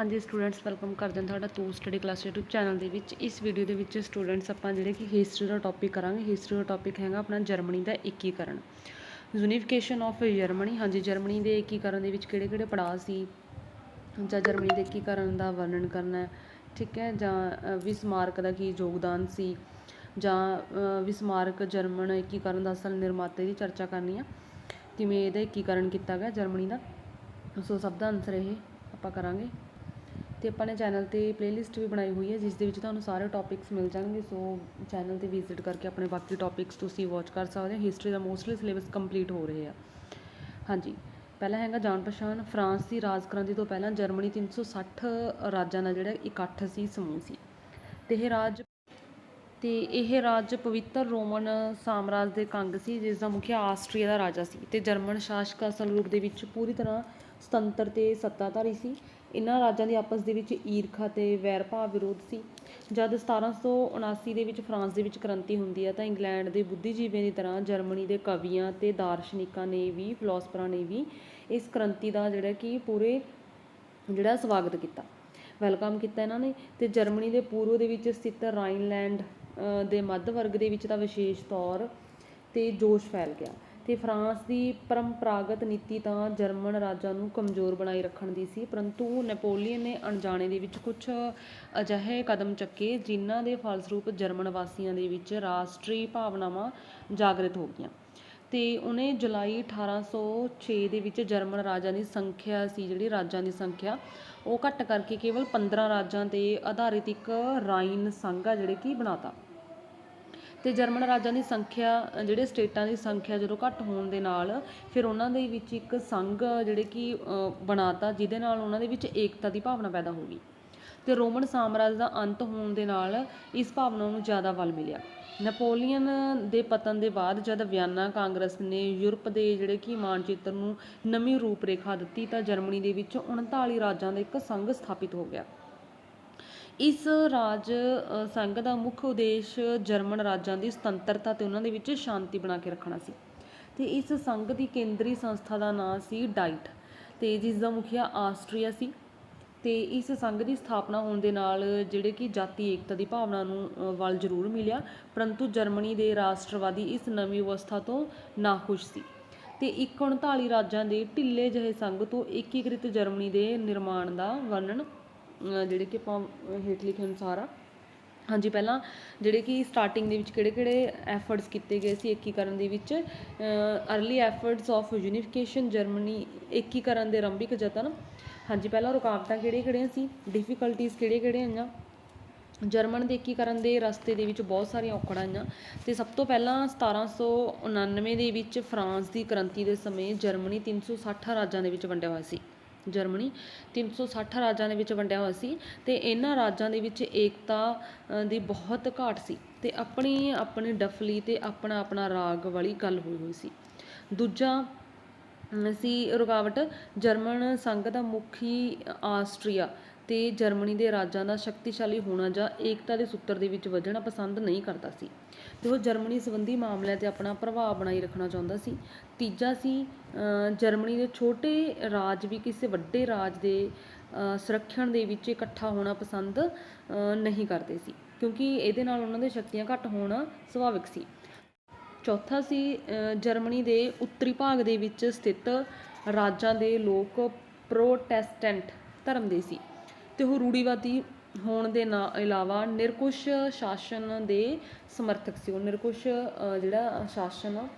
ਹਾਂਜੀ students welcome ਕਰਦੇ ਹਾਂ ਤੁਹਾਡਾ to study class YouTube channel ਦੇ ਵਿੱਚ। ਇਸ ਵੀਡੀਓ ਦੇ ਵਿੱਚ ਸਟੂਡੈਂਟਸ ਆਪਾਂ ਜਿਹੜੇ ਕਿ ਹਿਸਟਰੀ ਦਾ ਟੌਪਿਕ ਕਰਾਂਗੇ। ਹਿਸਟਰੀ ਦਾ ਟੌਪਿਕ ਹੈਗਾ ਆਪਣਾ ਜਰਮਨੀ ਦਾ ਏਕੀਕਰਨ। ਯੂਨੀਫਿਕੇਸ਼ਨ ਆਫ ਜਰਮਨੀ ਹਾਂਜੀ ਜਰਮਨੀ ਦੇ ਏਕੀਕਰਨ ਦੇ ਵਿੱਚ ਕਿਹੜੇ ਕਿਹੜੇ ਪੜਾਅ ਸੀ? ਜਾਂ ਜਰਮਨੀ ਦੇ ਏਕੀਕਰਨ ਦਾ ਵਰਣਨ ਕਰਨਾ ਹੈ, ਠੀਕ ਹੈ? ਜਾਂ ਵਿਸਮਾਰਕ ਦਾ ਕੀ ਯੋਗਦਾਨ ਸੀ? ਜਾਂ ਵਿਸਮਾਰਕ ਜਰਮਨ ਏਕੀਕਰਨ ਦਾ ਅਸਲ ਨਿਰਮਾਤੇ ਦੀ ਚਰਚਾ ਕਰਨੀ ਆ। ਕਿਵੇਂ ਇਹਦਾ ਏਕੀਕਰਨ ਕੀਤਾ ਗਿਆ ਜਰਮਨੀ ਦਾ? ਸੋ ਸਭ ਦਾ ਆਨਸਰ ਇਹ ਆਪਾਂ ਕਰਾਂਗੇ। ਤੇ ਆਪਾਂ ਨੇ ਚੈਨਲ ਤੇ ਪਲੇਲਿਸਟ ਵੀ ਬਣਾਈ ਹੋਈ ਹੈ, ਜਿਸ ਦੇ ਵਿੱਚ ਤੁਹਾਨੂੰ ਸਾਰੇ ਟੌਪਿਕਸ ਮਿਲ ਜਾਣਗੇ ਸੋ ਚੈਨਲ ਤੇ ਵਿਜ਼ਿਟ ਕਰਕੇ ਆਪਣੇ ਬਾਕੀ ਟੌਪਿਕਸ ਤੁਸੀਂ ਵਾਚ ਕਰ ਸਕਦੇ ਹੋ। ਹਿਸਟਰੀ ਦਾ ਮੋਸਟਲੀ ਸਿਲੇਬਸ ਕੰਪਲੀਟ ਹੋ ਰਹੇ ਆ। ਹਾਂਜੀ, ਪਹਿਲਾ ਹੈਗਾ ਜਾਣ ਪਛਾਣ, ਫਰਾਂਸ ਦੀ ਰਾਜ ਕ੍ਰਾਂਤੀ ਤੋਂ ਪਹਿਲਾਂ ਜਰਮਨੀ 360 ਰਾਜਾਂ ਦਾ ਜਿਹੜਾ ਇਕੱਠ ਸੀ, ਸਮੂਹ ਸੀ। ਤੇ ਇਹ ਰਾਜ, ਤੇ ਇਹ ਰਾਜ ਪਵਿੱਤਰ ਰੋਮਨ ਸਾਮਰਾਜ ਦੇ ਕੰਗ ਸੀ, ਜਿਸ ਦਾ ਮੁਖੀਆ ਆਸਟਰੀਆ ਦਾ ਰਾਜਾ ਸੀ। ਤੇ ਜਰਮਨ ਸ਼ਾਸਕ ਅਸਲ ਰੂਪ ਦੇ ਵਿੱਚ ਪੂਰੀ ਤਰ੍ਹਾਂ ਸੁਤੰਤਰ ਤੇ ਸੱਤਾਧਾਰੀ ਸੀ। ਇਹਨਾਂ ਰਾਜਾਂ ਦੀ ਆਪਸ ਦੇ ਵਿੱਚ ਈਰਖਾ ਅਤੇ ਵੈਰ ਭਾਵ ਵਿਰੋਧ ਸੀ। ਜਦ 1779 ਦੇ ਵਿੱਚ ਫਰਾਂਸ ਦੇ ਵਿੱਚ ਕ੍ਰਾਂਤੀ ਹੁੰਦੀ ਹੈ ਤਾਂ ਇੰਗਲੈਂਡ ਦੇ ਬੁੱਧੀਜੀਵੀਆਂ ਦੀ ਤਰ੍ਹਾਂ ਜਰਮਨੀ ਦੇ ਕਵੀਆਂ ਅਤੇ ਦਾਰਸ਼ਨਿਕਾਂ ਨੇ ਵੀ, ਫਿਲਾਸਫਰਾਂ ਨੇ ਵੀ ਇਸ ਕ੍ਰਾਂਤੀ ਦਾ ਜਿਹੜਾ ਕਿ ਪੂਰੇ ਜਿਹੜਾ ਸਵਾਗਤ ਕੀਤਾ, ਵੈਲਕਮ ਕੀਤਾ ਇਹਨਾਂ ਨੇ ਤੇ ਜਰਮਨੀ ਦੇ ਪੂਰਬ ਦੇ ਵਿੱਚ ਸਥਿਤ ਰਾਈਨਲੈਂਡ ਦੇ ਮੱਧ ਵਰਗ ਦੇ ਵਿੱਚ ਤਾਂ ਵਿਸ਼ੇਸ਼ ਤੌਰ ਤੇ ਜੋਸ਼ ਫੈਲ ਗਿਆ। ਤੇ ਫਰਾਂਸ ਦੀ ਪਰੰਪਰਾਗਤ ਨੀਤੀ ਤਾਂ ਜਰਮਨ ਰਾਜਾਂ ਨੂੰ ਕਮਜ਼ੋਰ ਬਣਾਈ ਰੱਖਣ ਦੀ ਸੀ, ਪਰੰਤੂ ਨੈਪੋਲੀਅਨ ਨੇ ਅਣਜਾਣੇ ਦੇ ਵਿੱਚ ਕੁਝ ਅਜਿਹੇ ਕਦਮ ਚੱਕੇ ਜਿਨ੍ਹਾਂ ਦੇ ਫਲਸਰੂਪ ਜਰਮਨ ਵਾਸੀਆਂ ਦੇ ਵਿੱਚ ਰਾਸ਼ਟਰੀ ਭਾਵਨਾਵਾਂ ਜਾਗਰਿਤ ਹੋ ਗਈਆਂ। ਤੇ ਉਹਨੇ ਜੁਲਾਈ 1806 ਦੇ ਵਿੱਚ ਜਰਮਨ ਰਾਜਾਂ ਦੀ ਸੰਖਿਆ ਸੀ, ਜਿਹੜੀ ਰਾਜਾਂ ਦੀ ਸੰਖਿਆ, ਉਹ ਘੱਟ ਕਰਕੇ ਕੇਵਲ 15 ਰਾਜਾਂ ਤੇ ਆਧਾਰਿਤ ਇੱਕ ਰਾਈਨ ਸੰਘ ਆ, ਜਿਹੜੇ ਕਿ ਬਣਾਤਾ। ਅਤੇ ਜਰਮਨ ਰਾਜਾਂ ਦੀ ਸੰਖਿਆ ਜਿਹੜੇ ਸਟੇਟਾਂ ਦੀ ਸੰਖਿਆ ਜਦੋਂ ਘੱਟ ਹੋਣ ਦੇ ਨਾਲ ਫਿਰ ਉਹਨਾਂ ਦੇ ਵਿੱਚ ਇੱਕ ਸੰਘ ਜਿਹੜੇ ਕਿ ਅ, ਬਣਾਤਾ ਜਿਹਦੇ ਨਾਲ ਉਹਨਾਂ ਦੇ ਵਿੱਚ ਏਕਤਾ ਦੀ ਭਾਵਨਾ ਪੈਦਾ ਹੋ ਗਈ। ਅਤੇ ਰੋਮਨ ਸਾਮਰਾਜ ਦਾ ਅੰਤ ਹੋਣ ਦੇ ਨਾਲ ਇਸ ਭਾਵਨਾ ਨੂੰ ਜ਼ਿਆਦਾ ਬਲ ਮਿਲਿਆ। ਨੈਪੋਲੀਅਨ ਦੇ ਪਤਨ ਦੇ ਬਾਅਦ ਜਦ ਵਿਆਨਾ ਕਾਂਗਰਸ ਨੇ ਯੂਰਪ ਦੇ ਜਿਹੜੇ ਕਿ ਮਾਨਚਿੱਤਰ ਨੂੰ ਨਵੀਂ ਰੂਪਰੇਖਾ ਦਿੱਤੀ ਤਾਂ ਜਰਮਨੀ ਦੇ ਵਿੱਚ 39 ਰਾਜਾਂ ਦਾ ਇੱਕ ਸੰਘ ਸਥਾਪਿਤ ਹੋ ਗਿਆ। ਇਸ ਰਾਜ ਸੰਘ ਦਾ ਮੁੱਖ ਉਦੇਸ਼ ਜਰਮਨ ਰਾਜਾਂ ਦੀ ਸੁਤੰਤਰਤਾ ਅਤੇ ਉਹਨਾਂ ਦੇ ਵਿੱਚ ਸ਼ਾਂਤੀ ਬਣਾ ਕੇ ਰੱਖਣਾ ਸੀ। ਤੇ ਇਸ ਸੰਘ ਦੀ ਕੇਂਦਰੀ ਸੰਸਥਾ ਦਾ ਨਾਂ ਸੀ ਡਾਈਟ ਤੇ ਜਿਸ ਦਾ ਮੁਖੀਆ ਆਸਟਰੀਆ ਸੀ। ਤੇ ਇਸ ਸੰਘ ਦੀ ਸਥਾਪਨਾ ਹੋਣ ਦੇ ਨਾਲ ਜਿਹੜੇ ਕਿ ਜਾਤੀ ਏਕਤਾ ਦੀ ਭਾਵਨਾ ਨੂੰ ਵੱਲ ਜ਼ਰੂਰ ਮਿਲਿਆ, ਪਰੰਤੂ ਜਰਮਨੀ ਦੇ ਰਾਸ਼ਟਰਵਾਦੀ ਇਸ ਨਵੀਂ ਅਵਸਥਾ ਤੋਂ ਨਾਖੁਸ਼ ਸੀ। ਤੇ ਇੱਕ 39 ਰਾਜਾਂ ਦੇ ਢਿੱਲੇ ਜਿਹੇ ਸੰਘ ਤੋਂ ਏਕੀਕ੍ਰਿਤ ਜਰਮਨੀ ਦੇ ਨਿਰਮਾਣ ਦਾ ਵਰਣਨ ਜਿਹੜੇ ਕਿ ਆਪਾਂ ਹੇਠ ਲਿਖੇ ਅਨੁਸਾਰ ਆ। ਹਾਂਜੀ, ਪਹਿਲਾਂ ਜਿਹੜੇ ਕਿ ਸਟਾਰਟਿੰਗ ਦੇ ਵਿੱਚ ਕਿਹੜੇ ਕਿਹੜੇ ਐਫਰਟਸ ਕੀਤੇ ਗਏ ਸੀ ਏਕੀਕਰਨ ਦੇ ਵਿੱਚ? Early efforts of unification Germany ਏਕੀਕਰਨ ਦੇ ਆਰੰਭਿਕ ਯਤਨ। ਹਾਂਜੀ, ਪਹਿਲਾਂ ਰੁਕਾਵਟਾਂ ਕਿਹੜੀਆਂ ਕਿਹੜੀਆਂ ਸੀ? ਡਿਫਿਕਲਟੀਜ਼ ਕਿਹੜੇ ਕਿਹੜੇ ਆਈਆਂ? ਜਰਮਨ ਦੇ ਏਕੀਕਰਨ ਦੇ ਰਸਤੇ ਦੇ ਵਿੱਚ ਬਹੁਤ ਸਾਰੀਆਂ ਔਕੜਾਂ ਆਈਆਂ। ਤੇ ਸਭ ਤੋਂ ਪਹਿਲਾਂ 1799 ਦੇ ਵਿੱਚ ਫਰਾਂਸ ਦੀ ਕ੍ਰਾਂਤੀ ਦੇ ਸਮੇਂ ਜਰਮਨੀ 360 ਰਾਜਾਂ ਦੇ ਵਿੱਚ ਵੰਡਿਆ ਹੋਇਆ ਸੀ। ਜਰਮਨੀ। 360 ਰਾਜਾਂ ਦੇ ਵਿੱਚ ਵੰਡਿਆ ਹੋਇਆ ਸੀ ਤੇ ਇਹਨਾਂ ਰਾਜਾਂ ਦੇ ਵਿੱਚ ਏਕਤਾ ਦੀ ਬਹੁਤ ਘਾਟ ਸੀ ਤੇ ਆਪਣੀ ਆਪਣੀ ਡਫਲੀ ਤੇ ਆਪਣਾ ਆਪਣਾ ਰਾਗ ਵਾਲੀ ਗੱਲ ਹੋਈ ਹੋਈ ਸੀ। ਦੂਜਾ ਸੀ ਰੁਕਾਵਟ, ਜਰਮਨ ਸੰਘ ਦਾ ਮੁਖੀ ਆਸਟਰੀਆ ਤੇ ਜਰਮਨੀ ਦੇ ਰਾਜਾਂ ਦਾ ਸ਼ਕਤੀਸ਼ਾਲੀ ਹੋਣਾ ਜਾਂ ਏਕਤਾ ਦੇ ਸੂਤਰ ਦੇ ਵਿੱਚ ਵੱਜਣਾ ਪਸੰਦ ਨਹੀਂ ਕਰਦਾ ਸੀ। ਤੇ ਉਹ ਜਰਮਨੀ ਸੰਬੰਧੀ ਮਾਮਲਿਆਂ ਤੇ ਆਪਣਾ ਪ੍ਰਭਾਵ ਬਣਾਈ ਰੱਖਣਾ ਚਾਹੁੰਦਾ ਸੀ। ਤੀਜਾ ਸੀ ਜਰਮਨੀ ਦੇ ਛੋਟੇ ਰਾਜ ਵੀ ਕਿਸੇ ਵੱਡੇ ਰਾਜ ਦੇ ਅ, ਦੇ ਵਿੱਚ ਇਕੱਠਾ ਹੋਣਾ ਪਸੰਦ ਨਹੀਂ ਕਰਦੇ ਸੀ ਕਿਉਂਕਿ ਇਹਦੇ ਨਾਲ ਉਹਨਾਂ ਦੇ ਸ਼ਕਤੀਆਂ ਘੱਟ ਹੋਣਾ ਸੁਭਾਵਿਕ ਸੀ। ਚੌਥਾ ਸੀ ਜਰਮਨੀ ਦੇ ਉੱਤਰੀ ਭਾਗ ਦੇ ਵਿੱਚ ਸਥਿਤ ਰਾਜਾਂ ਦੇ ਲੋਕ ਪ੍ਰੋਟੈਸਟੈਂਟ ਧਰਮ ਦੇ ਸੀ ਤੇ ਉਹ ਰੂੜੀਵਾਦੀ ਹੋਣ ਦੇ ਨਾ ਇਲਾਵਾ ਨਿਰਕੁਸ਼ ਸ਼ਾਸਨ ਦੇ ਸਮਰਥਕ ਸੀ। ਉਹ ਨਿਰਕੁਸ਼ ਜਿਹੜਾ ਸ਼ਾਸਨ ਆ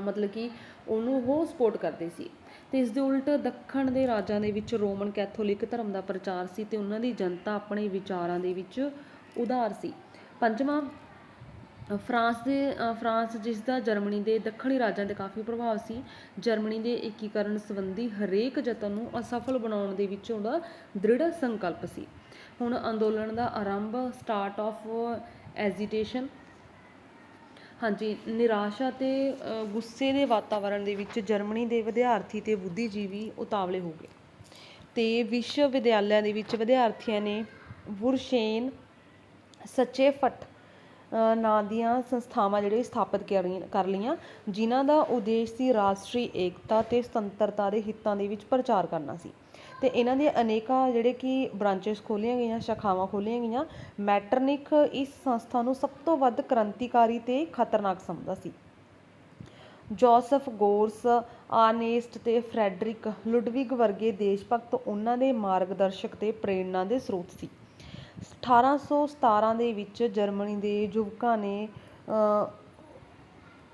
ਮਤਲਬ ਕਿ ਉਹਨੂੰ ਉਹ ਸਪੋਰਟ ਕਰਦੇ ਸੀ। ਤੇ ਇਸ ਦੇ ਉਲਟ ਦੱਖਣ ਦੇ ਰਾਜਾਂ ਦੇ ਵਿੱਚ ਰੋਮਨ ਕੈਥੋਲਿਕ ਧਰਮ ਦਾ ਪ੍ਰਚਾਰ ਸੀ ਤੇ ਉਹਨਾਂ ਦੀ ਜਨਤਾ ਆਪਣੇ ਵਿਚਾਰਾਂ ਦੇ ਵਿੱਚ ਉਧਾਰ ਸੀ। ਪੰਜਵਾਂ ਫਰਾਂਸ ਦੇ ਫਰਾਂਸ ਜਿਸ ਦਾ ਜਰਮਨੀ ਦੇ ਦੱਖਣੀ ਰਾਜਾਂ ਤੇ ਕਾਫੀ ਪ੍ਰਭਾਵ ਸੀ, ਜਰਮਨੀ ਦੇ ਏਕੀਕਰਨ ਸੰਬੰਧੀ ਹਰੇਕ ਯਤਨ ਨੂੰ ਅਸਫਲ ਬਣਾਉਣ ਦੇ ਵਿੱਚ ਉਹਦਾ ਦ੍ਰਿੜ ਸੰਕਲਪ ਸੀ। ਹੁਣ ਅੰਦੋਲਨ ਦਾ ਆਰੰਭ ਸਟਾਰਟ ਆਫ ਐਜੀਟੇਸ਼ਨ ਹਾਂਜੀ, ਨਿਰਾਸ਼ਾ ਤੇ ਗੁੱਸੇ ਦੇ ਵਾਤਾਵਰਣ ਦੇ ਵਿੱਚ ਜਰਮਨੀ ਦੇ ਵਿਦਿਆਰਥੀ ਤੇ ਬੁੱਧੀਜੀਵੀ ਉਤਾਵਲੇ ਹੋ ਗਏ। ਤੇ ਵਿਸ਼ਵ ਵਿਦਿਆਲਿਆਂ ਦੇ ਵਿੱਚ ਵਿਦਿਆਰਥੀਆਂ ਨੇ ਵੁਰਸ਼ੇਨ ਸੱਚੇ ਫੱਟ ਨਾਂ ਦੀਆਂ ਸੰਸਥਾਵਾਂ ਜਿਹੜੇ ਸਥਾਪਿਤ ਕਰ- ਕਰ ਲਈਆਂ, ਜਿਨ੍ਹਾਂ ਦਾ ਉਦੇਸ਼ ਸੀ ਰਾਸ਼ਟਰੀ ਏਕਤਾ ਤੇ ਸੁਤੰਤਰਤਾ ਦੇ ਹਿੱਤਾਂ ਦੇ ਵਿੱਚ ਪ੍ਰਚਾਰ ਕਰਨਾ ਸੀ। ਅਤੇ ਇਹਨਾਂ ਦੀਆਂ ਅਨੇਕਾਂ ਜਿਹੜੇ ਕਿ ਬ੍ਰਾਂਚਿਸ ਖੋਲ੍ਹੀਆਂ ਗਈਆਂ ਸ਼ਾਖਾਵਾਂ ਖੋਲ੍ਹੀਆਂ ਗਈਆਂ ਮੈਟਰਨਿਕ ਇਸ ਸੰਸਥਾ ਨੂੰ ਸਭ ਤੋਂ ਵੱਧ ਕ੍ਰਾਂਤੀਕਾਰੀ ਤੇ ਖਤਰਨਾਕ ਸਮਝਦਾ ਸੀ। ਜੋਸਫ ਗੋਰਸ ਆਰਨੇਸਟ ਤੇ ਫਰੈਡਰਿਕ ਲੁਡਵਿਗ ਵਰਗੇ ਦੇਸ਼ ਭਗਤ ਉਹਨਾਂ ਦੇ ਮਾਰਗਦਰਸ਼ਕ ਤੇ ਪ੍ਰੇਰਣਾ ਦੇ ਸਰੋਤ ਸੀ। 1817 ਦੇ ਵਿੱਚ ਜਰਮਨੀ ਦੇ ਯੁਵਕਾਂ ਨੇ ਅ,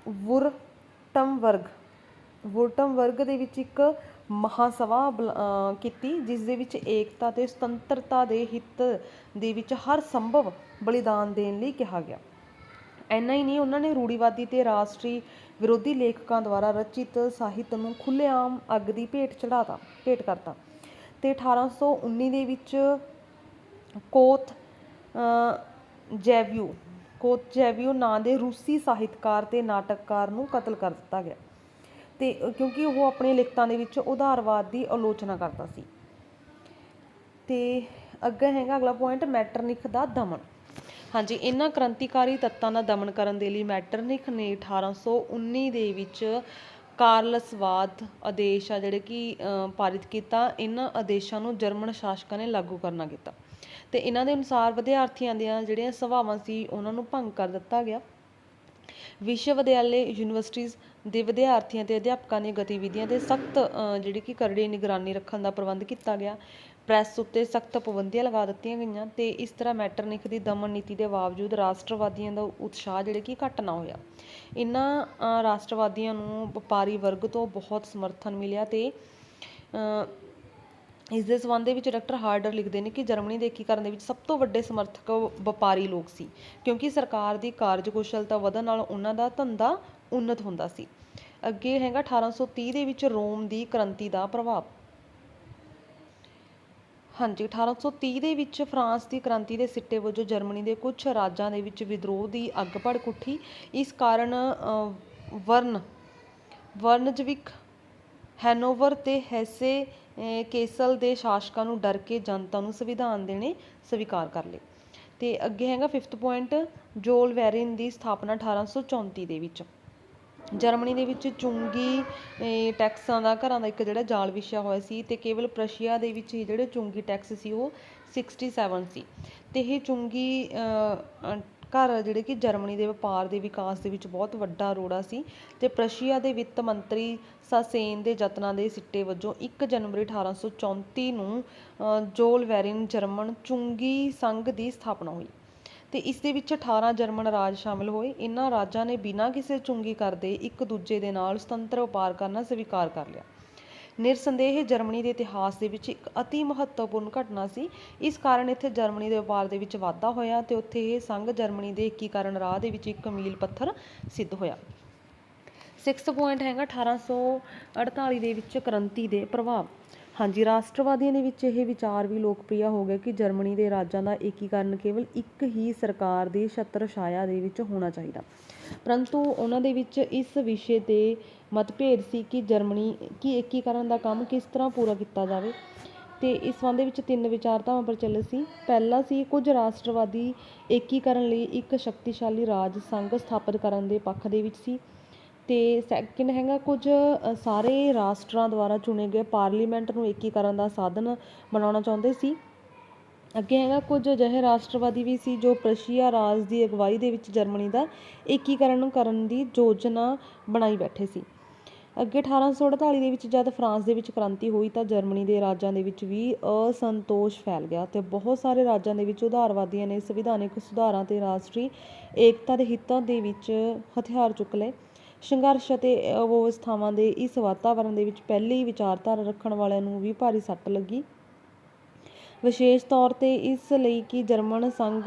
ਵੁਰਟਮਬਰਗ ਵੁਰਟਮਬਰਗ ਦੇ ਵਿੱਚ ਇੱਕ ਮਹਾਸਭਾ ਬੁਲਾ- ਅ, ਕੀਤੀ ਜਿਸ ਦੇ ਵਿੱਚ ਏਕਤਾ ਤੇ ਸੁਤੰਤਰਤਾ ਦੇ ਹਿੱਤ ਦੇ ਵਿੱਚ ਹਰ ਸੰਭਵ ਬਲੀਦਾਨ ਦੇਣ ਲਈ ਕਿਹਾ ਗਿਆ। ਇੰਨਾ ਹੀ ਨਹੀਂ ਉਹਨਾਂ ਨੇ ਰੂੜੀਵਾਦੀ ਤੇ ਰਾਸ਼ਟਰੀ ਵਿਰੋਧੀ ਲੇਖਕਾਂ ਦੁਆਰਾ ਰਚਿਤ ਸਾਹਿਤ ਨੂੰ ਖੁੱਲ੍ਹੇਆਮ ਅੱਗ ਦੀ ਭੇਟ ਚੜਾਤਾ ਭੇਟ ਕਰਤਾ। ਤੇ 1819 ਦੇ ਵਿੱਚ ਕੋਥ ਜੈਵਿਊ ਕੋਤ ਜੈਵਿਊ ਨਾਂ ਦੇ ਰੂਸੀ ਸਾਹਿਤਕਾਰ ਤੇ ਨਾਟਕਕਾਰ ਨੂੰ ਕਤਲ ਕਰ ਦਿੱਤਾ ਗਿਆ। ਤੇ ਕਿਉਂਕਿ ਉਹ ਆਪਣੀਆਂ ਲਿਖਤਾਂ ਦੇ ਵਿੱਚ ਉਧਾਰਵਾਦ ਦੀ ਆਲੋਚਨਾ ਕਰਦਾ ਸੀ। ਤੇ ਅੱਗੇ ਹੈਗਾ ਅਗਲਾ ਪੁਆਇੰਟ ਮੈਟਰਨਿਖ ਦਾ ਦਮਨ। ਹਾਂਜੀ ਇਹਨਾਂ ਕ੍ਰਾਂਤੀਕਾਰੀ ਤੱਤਾਂ ਦਾ ਦਮਨ ਕਰਨ ਦੇ ਲਈ ਮੈਟਰਨਿਖ ਨੇ 1819 ਦੇ ਵਿੱਚ ਕਾਰਲਸਵਾਦ ਆਦੇਸ਼ ਆ ਜਿਹੜੇ ਕਿ ਪਾਰਿਤ ਕੀਤਾ। ਇਹਨਾਂ ਆਦੇਸ਼ਾਂ ਨੂੰ ਜਰਮਨ ਸ਼ਾਸਕਾਂ ਨੇ ਲਾਗੂ ਕਰਨਾ ਕੀਤਾ। ਤੇ ਇਹਨਾਂ ਦੇ ਅਨੁਸਾਰ ਵਿਦਿਆਰਥੀਆਂ ਦੀਆਂ ਜਿਹੜੀਆਂ ਸਭਾਵਾਂ ਸੀ ਉਹਨਾਂ ਨੂੰ ਭੰਗ ਕਰ ਦਿੱਤਾ ਗਿਆ। ਵਿਸ਼ਵ ਵਿਦਿਆਲੇ ਯੂਨੀਵਰਸਿਟੀਆਂ ਦੇ ਵਿਦਿਆਰਥੀਆਂ ਤੇ ਅਧਿਆਪਕਾਂ ਦੀਆਂ ਗਤੀਵਿਧੀਆਂ ਤੇ ਸਖਤ ਜਿਹੜੀ ਕਿ ਕਰੜੀ ਨਿਗਰਾਨੀ ਰੱਖਣ ਦਾ ਪ੍ਰਬੰਧ ਕੀਤਾ ਗਿਆ। ਪ੍ਰੈਸ ਉੱਤੇ ਸਖਤ ਪਾਬੰਦੀਆਂ ਲਗਾ ਦਿੱਤੀਆਂ ਗਈਆਂ ਤੇ ਇਸ ਤਰ੍ਹਾਂ ਮੈਟਰਨਿਕ ਦੀ ਦਮਨ ਨੀਤੀ ਦੇ ਬਾਵਜੂਦ ਰਾਸ਼ਟਰਵਾਦੀਆਂ ਦਾ ਉਤਸ਼ਾਹ ਜਿਹੜੇ ਕਿ ਘਟ ਨਾ ਹੋਇਆ। ਇਹਨਾਂ ਰਾਸ਼ਟਰਵਾਦੀਆਂ ਨੂੰ ਵਪਾਰੀ ਵਰਗ ਤੋਂ ਬਹੁਤ ਸਮਰਥਨ ਮਿਲਿਆ ਤੇ ਇਸ ਦੇ ਸੰਬੰਧ ਦੇ ਵਿੱਚ ਡਾਕਟਰ ਹਾਰਡਰ ਲਿਖਦੇ ਨੇ ਕਿ ਜਰਮਨੀ ਦੇ ਏਕੀਕਰਨ ਦੇ ਵਿੱਚ ਸਭ ਤੋਂ ਵੱਡੇ ਸਮਰਥਕ ਵਪਾਰੀ ਲੋਕ ਸੀ ਕਿਉਂਕਿ ਸਰਕਾਰ ਦੀ ਕਾਰਜਕੁਸ਼ਲਤਾ ਵਧਣ ਨਾਲ ਉਹਨਾਂ ਦਾ ਧੰਦਾ ਉੱਨਤ ਹੁੰਦਾ ਸੀ। ਅੱਗੇ ਹੈਗਾ 1830 ਦੇ ਵਿੱਚ ਰੋਮ ਦੀ ਕ੍ਰਾਂਤੀ ਦਾ ਪ੍ਰਭਾਵ। ਹਾਂਜੀ 1830 ਦੇ ਵਿੱਚ ਫਰਾਂਸ ਦੀ ਕ੍ਰਾਂਤੀ ਦੇ ਸਿੱਟੇ ਵਜੋਂ ਜਰਮਨੀ ਦੇ ਕੁਝ ਰਾਜਾਂ ਦੇ ਵਿੱਚ ਵਿਦਰੋਹ ਦੀ ਅੱਗ ਭੜਕ ਉੱਠੀ ਇਸ ਕਾਰਨ ਅ, ਵਰਨ ਵਰਨਜਵਿਕ ਹੈਨੋਵਰ ਤੇ ਹੈਸੇ ਕੇਸਲ ਦੇ ਸ਼ਾਸਕਾਂ ਨੂੰ ਡਰ ਕੇ ਜਨਤਾ ਨੂੰ ਸੰਵਿਧਾਨ ਦੇਣੇ ਸਵੀਕਾਰ ਕਰ ਲਏ। ਤੇ ਅੱਗੇ ਹੈਗਾ 5th ਪੁਆਇੰਟ ਜੋਲ ਵੈਰਿਨ ਦੀ ਸਥਾਪਨਾ 1834 ਦੇ ਵਿੱਚ। ਜਰਮਨੀ ਦੇ ਵਿੱਚ ਚੁੰਗੀ ਟੈਕਸਾਂ ਦਾ ਘਰਾਂ ਦਾ ਇੱਕ ਜਿਹੜਾ ਜਾਲ ਵਿਛਿਆ ਹੋਇਆ ਸੀ ਤੇ ਕੇਵਲ ਪ੍ਰਸ਼ੀਆ ਦੇ ਵਿੱਚ ਹੀ ਜਿਹੜੇ ਚੁੰਗੀ ਟੈਕਸ ਸੀ ਉਹ 67 ਸੀ। ਤੇ ਇਹ ਚੁੰਗੀ ਘਰ ਜਿਹੜੇ ਕਿ ਜਰਮਨੀ ਦੇ ਵਪਾਰ ਦੇ ਵਿਕਾਸ ਦੇ ਵਿੱਚ ਬਹੁਤ ਵੱਡਾ ਰੋੜਾ ਸੀ ਤੇ ਪ੍ਰਸ਼ੀਆ ਦੇ ਵਿੱਤ ਮੰਤਰੀ ਸਾਸੇਨ ਦੇ ਯਤਨਾਂ ਦੇ ਸਿੱਟੇ ਵਜੋਂ 1 ਜਨਵਰੀ 1834 ਨੂੰ ਅਹ, ਜੋਲ ਵੈਰਿਨ ਜਰਮਨ ਚੁੰਗੀ ਸੰਘ ਦੀ ਸਥਾਪਨਾ ਹੋਈ ਤੇ ਇਸ ਦੇ ਵਿੱਚ 18 ਜਰਮਨ ਰਾਜ ਸ਼ਾਮਿਲ ਹੋਏ। ਇਹਨਾਂ ਰਾਜਾਂ ਨੇ ਬਿਨਾਂ ਕਿਸੇ ਚੁੰਗੀ ਕਰਦੇ ਇੱਕ ਦੂਜੇ ਦੇ ਨਾਲ ਸੁਤੰਤਰ ਵਪਾਰ ਕਰਨਾ ਸਵੀਕਾਰ ਕਰ ਲਿਆ। ਨਿਰਸੰਦੇਹ ਜਰਮਨੀ ਦੇ ਇਤਿਹਾਸ ਦੇ ਵਿੱਚ ਇੱਕ ਅਤੀ ਮਹੱਤਵਪੂਰਨ ਘਟਨਾ ਸੀ। ਇਸ ਕਾਰਨ ਇੱਥੇ ਜਰਮਨੀ ਦੇ ਵਪਾਰ ਦੇ ਵਿੱਚ ਵਾਧਾ ਹੋਇਆ ਤੇ ਉੱਥੇ ਇਹ ਸੰਘ ਜਰਮਨੀ ਦੇ ਏਕੀਕਰਨ ਰਾਹ ਦੇ ਵਿੱਚ ਇੱਕ ਮੀਲ ਪੱਥਰ ਸਿੱਧ ਹੋਇਆ। 6th ਪੁਆਇੰਟ ਹੈਗਾ 1848 ਦੇ ਵਿੱਚ ਕ੍ਰਾਂਤੀ ਦੇ ਪ੍ਰਭਾਵ। ਹਾਂਜੀ, ਰਾਸ਼ਟਰਵਾਦੀਆਂ ਦੇ ਵਿੱਚ ਇਹ ਵਿਚਾਰ ਵੀ ਲੋਕਪ੍ਰਿਯ ਹੋ ਗਿਆ ਕਿ ਜਰਮਨੀ ਦੇ ਰਾਜਾਂ ਦਾ ਏਕੀਕਰਨ ਕੇਵਲ ਇੱਕ ਹੀ ਸਰਕਾਰ ਦੀ ਛਤਰ ਛਾਇਆ ਦੇ ਵਿੱਚ ਹੋਣਾ ਚਾਹੀਦਾ। ਪਰੰਤੂ ਉਹਨਾਂ ਦੇ ਵਿੱਚ ਇਸ ਵਿਸ਼ੇ ਤੇ ਮਤਭੇਦ ਸੀ ਕਿ ਜਰਮਨੀ ਕਿ ਏਕੀਕਰਨ ਦਾ ਕੰਮ ਕਿਸ ਤਰ੍ਹਾਂ ਪੂਰਾ ਕੀਤਾ ਜਾਵੇ। ਅਤੇ ਇਸ ਸੰਬੰਧ ਦੇ ਵਿੱਚ ਤਿੰਨ ਵਿਚਾਰਧਾਵਾਂ ਪ੍ਰਚਲਿਤ ਸੀ। ਪਹਿਲਾ ਸੀ, ਕੁਝ ਰਾਸ਼ਟਰਵਾਦੀ ਏਕੀਕਰਨ ਲਈ ਇੱਕ ਸ਼ਕਤੀਸ਼ਾਲੀ ਰਾਜ ਸੰਘ ਸਥਾਪਿਤ ਕਰਨ ਦੇ ਪੱਖ ਦੇ ਵਿੱਚ ਸੀ। ਅਤੇ ਸੈਕਿੰਡ ਹੈਗਾ, ਕੁਝ ਸਾਰੇ ਰਾਸ਼ਟਰਾਂ ਦੁਆਰਾ ਚੁਣੇ ਗਏ ਪਾਰਲੀਮੈਂਟ ਨੂੰ ਏਕੀਕਰਨ ਦਾ ਸਾਧਨ ਬਣਾਉਣਾ ਚਾਹੁੰਦੇ ਸੀ। ਅੱਗੇ ਹੈਗਾ, ਕੁਝ ਅਜਿਹੇ ਰਾਸ਼ਟਰਵਾਦੀ ਵੀ ਸੀ ਜੋ ਪ੍ਰਸ਼ੀਆ ਰਾਜ ਦੀ ਅਗਵਾਈ ਦੇ ਵਿੱਚ ਜਰਮਨੀ ਦਾ ਏਕੀਕਰਨ ਕਰਨ ਦੀ ਯੋਜਨਾ ਬਣਾਈ ਬੈਠੇ ਸੀ। ਅੱਗੇ 1848 ਦੇ ਵਿੱਚ ਜਦ ਫਰਾਂਸ ਦੇ ਵਿੱਚ ਕ੍ਰਾਂਤੀ ਹੋਈ ਤਾਂ ਜਰਮਨੀ ਦੇ ਰਾਜਾਂ ਦੇ ਵਿੱਚ ਵੀ ਅਸੰਤੋਸ਼ ਫੈਲ ਗਿਆ ਤੇ ਬਹੁਤ ਸਾਰੇ ਰਾਜਾਂ ਦੇ ਵਿੱਚ ਉਦਾਰਵਾਦੀਆਂ ਨੇ ਸੰਵਿਧਾਨਕ ਸੁਧਾਰਾਂ ਤੇ ਰਾਸ਼ਟਰੀ ਏਕਤਾ ਦੇ ਹਿੱਤਾਂ ਦੇ ਵਿੱਚ ਹਥਿਆਰ ਚੁੱਕ ਲਏ। ਸੰਘਰਸ਼ ਅਤੇ ਅਵਸਥਾਵਾਂ ਦੇ ਇਸ ਵਾਤਾਵਰਣ ਦੇ ਵਿੱਚ ਪਹਿਲੀ ਵਿਚਾਰਧਾਰਾ ਰੱਖਣ ਵਾਲਿਆਂ ਨੂੰ ਵੀ ਭਾਰੀ ਸੱਟ ਲੱਗੀ। ਵਿਸ਼ੇਸ਼ ਤੌਰ ਤੇ ਇਸ ਲਈ ਕਿ ਜਰਮਨ ਸੰਘ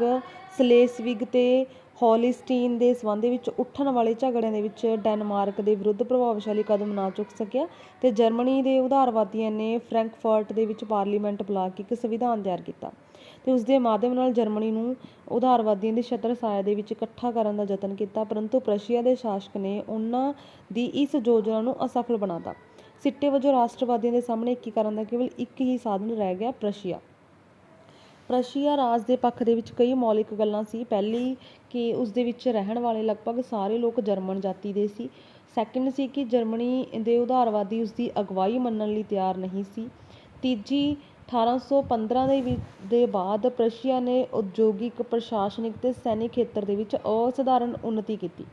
ਸਲੇਸਵਿਗ ਅਤੇ ਹੌਲਿਸਟੀਨ ਦੇ ਸੰਬੰਧ ਵਿੱਚ ਉੱਠਣ ਵਾਲੇ ਝਗੜਿਆਂ ਦੇ ਵਿੱਚ ਡੈਨਮਾਰਕ ਦੇ ਵਿਰੁੱਧ ਪ੍ਰਭਾਵਸ਼ਾਲੀ ਕਦਮ ਨਾ ਚੁੱਕ ਸਕਿਆ ਅਤੇ ਜਰਮਨੀ ਦੇ ਉਦਾਰਵਾਦੀਆਂ ਨੇ ਫਰੈਂਕਫਰਟ ਦੇ ਵਿੱਚ ਪਾਰਲੀਮੈਂਟ ਬੁਲਾ ਕੇ ਇੱਕ ਸੰਵਿਧਾਨ ਤਿਆਰ ਕੀਤਾ ਅਤੇ ਉਸ ਦੇ ਮਾਧਿਅਮ ਨਾਲ ਜਰਮਨੀ ਨੂੰ ਉਦਾਰਵਾਦੀਆਂ ਦੀ ਛਤਰ ਛਾਇਆ ਦੇ ਵਿੱਚ ਇਕੱਠਾ ਕਰਨ ਦਾ ਯਤਨ ਕੀਤਾ, ਪਰੰਤੂ ਪ੍ਰਸ਼ੀਆ ਦੇ ਸ਼ਾਸਕ ਨੇ ਉਹਨਾਂ ਦੀ ਇਸ ਯੋਜਨਾ ਨੂੰ ਅਸਫਲ ਬਣਾ ਬਣਾਤਾ ਸਿੱਟੇ ਵਜੋਂ ਰਾਸ਼ਟਰਵਾਦੀਆਂ ਦੇ ਸਾਹਮਣੇ ਏਕੀਕਰਨ ਦਾ ਕੇਵਲ ਇੱਕ ਹੀ ਸਾਧਨ ਰਹਿ ਗਿਆ, ਪ੍ਰਸ਼ੀਆ। ਪ੍ਰਸ਼ੀਆ ਰਾਜ ਦੇ ਪੱਖ ਦੇ ਵਿੱਚ ਕਈ ਮੌਲਿਕ ਗੱਲਾਂ ਸੀ। ਪਹਿਲੀ ਕਿ ਉਸ ਦੇ ਵਿੱਚ ਰਹਿਣ ਵਾਲੇ ਲਗਭਗ ਸਾਰੇ ਲੋਕ ਜਰਮਨ ਜਾਤੀ ਦੇ ਸੀ। ਸੈਕਿੰਡ ਸੀ ਕਿ ਜਰਮਨੀ ਦੇ ਉਦਾਰਵਾਦੀ ਉਸ ਦੀ ਅਗਵਾਈ ਮੰਨਣ ਲਈ ਤਿਆਰ ਨਹੀਂ ਸੀ। ਤੀਜੀ 1815 ਦੇ ਵਿੱਚ ਦੇ ਬਾਅਦ ਪ੍ਰਸ਼ੀਆ ਨੇ ਉਦਯੋਗਿਕ, ਪ੍ਰਸ਼ਾਸਨਿਕ ਤੇ ਸੈਨਿਕ ਖੇਤਰ ਦੇ ਵਿੱਚ ਅਸਧਾਰਨ ਉੱਨਤੀ ਕੀਤੀ,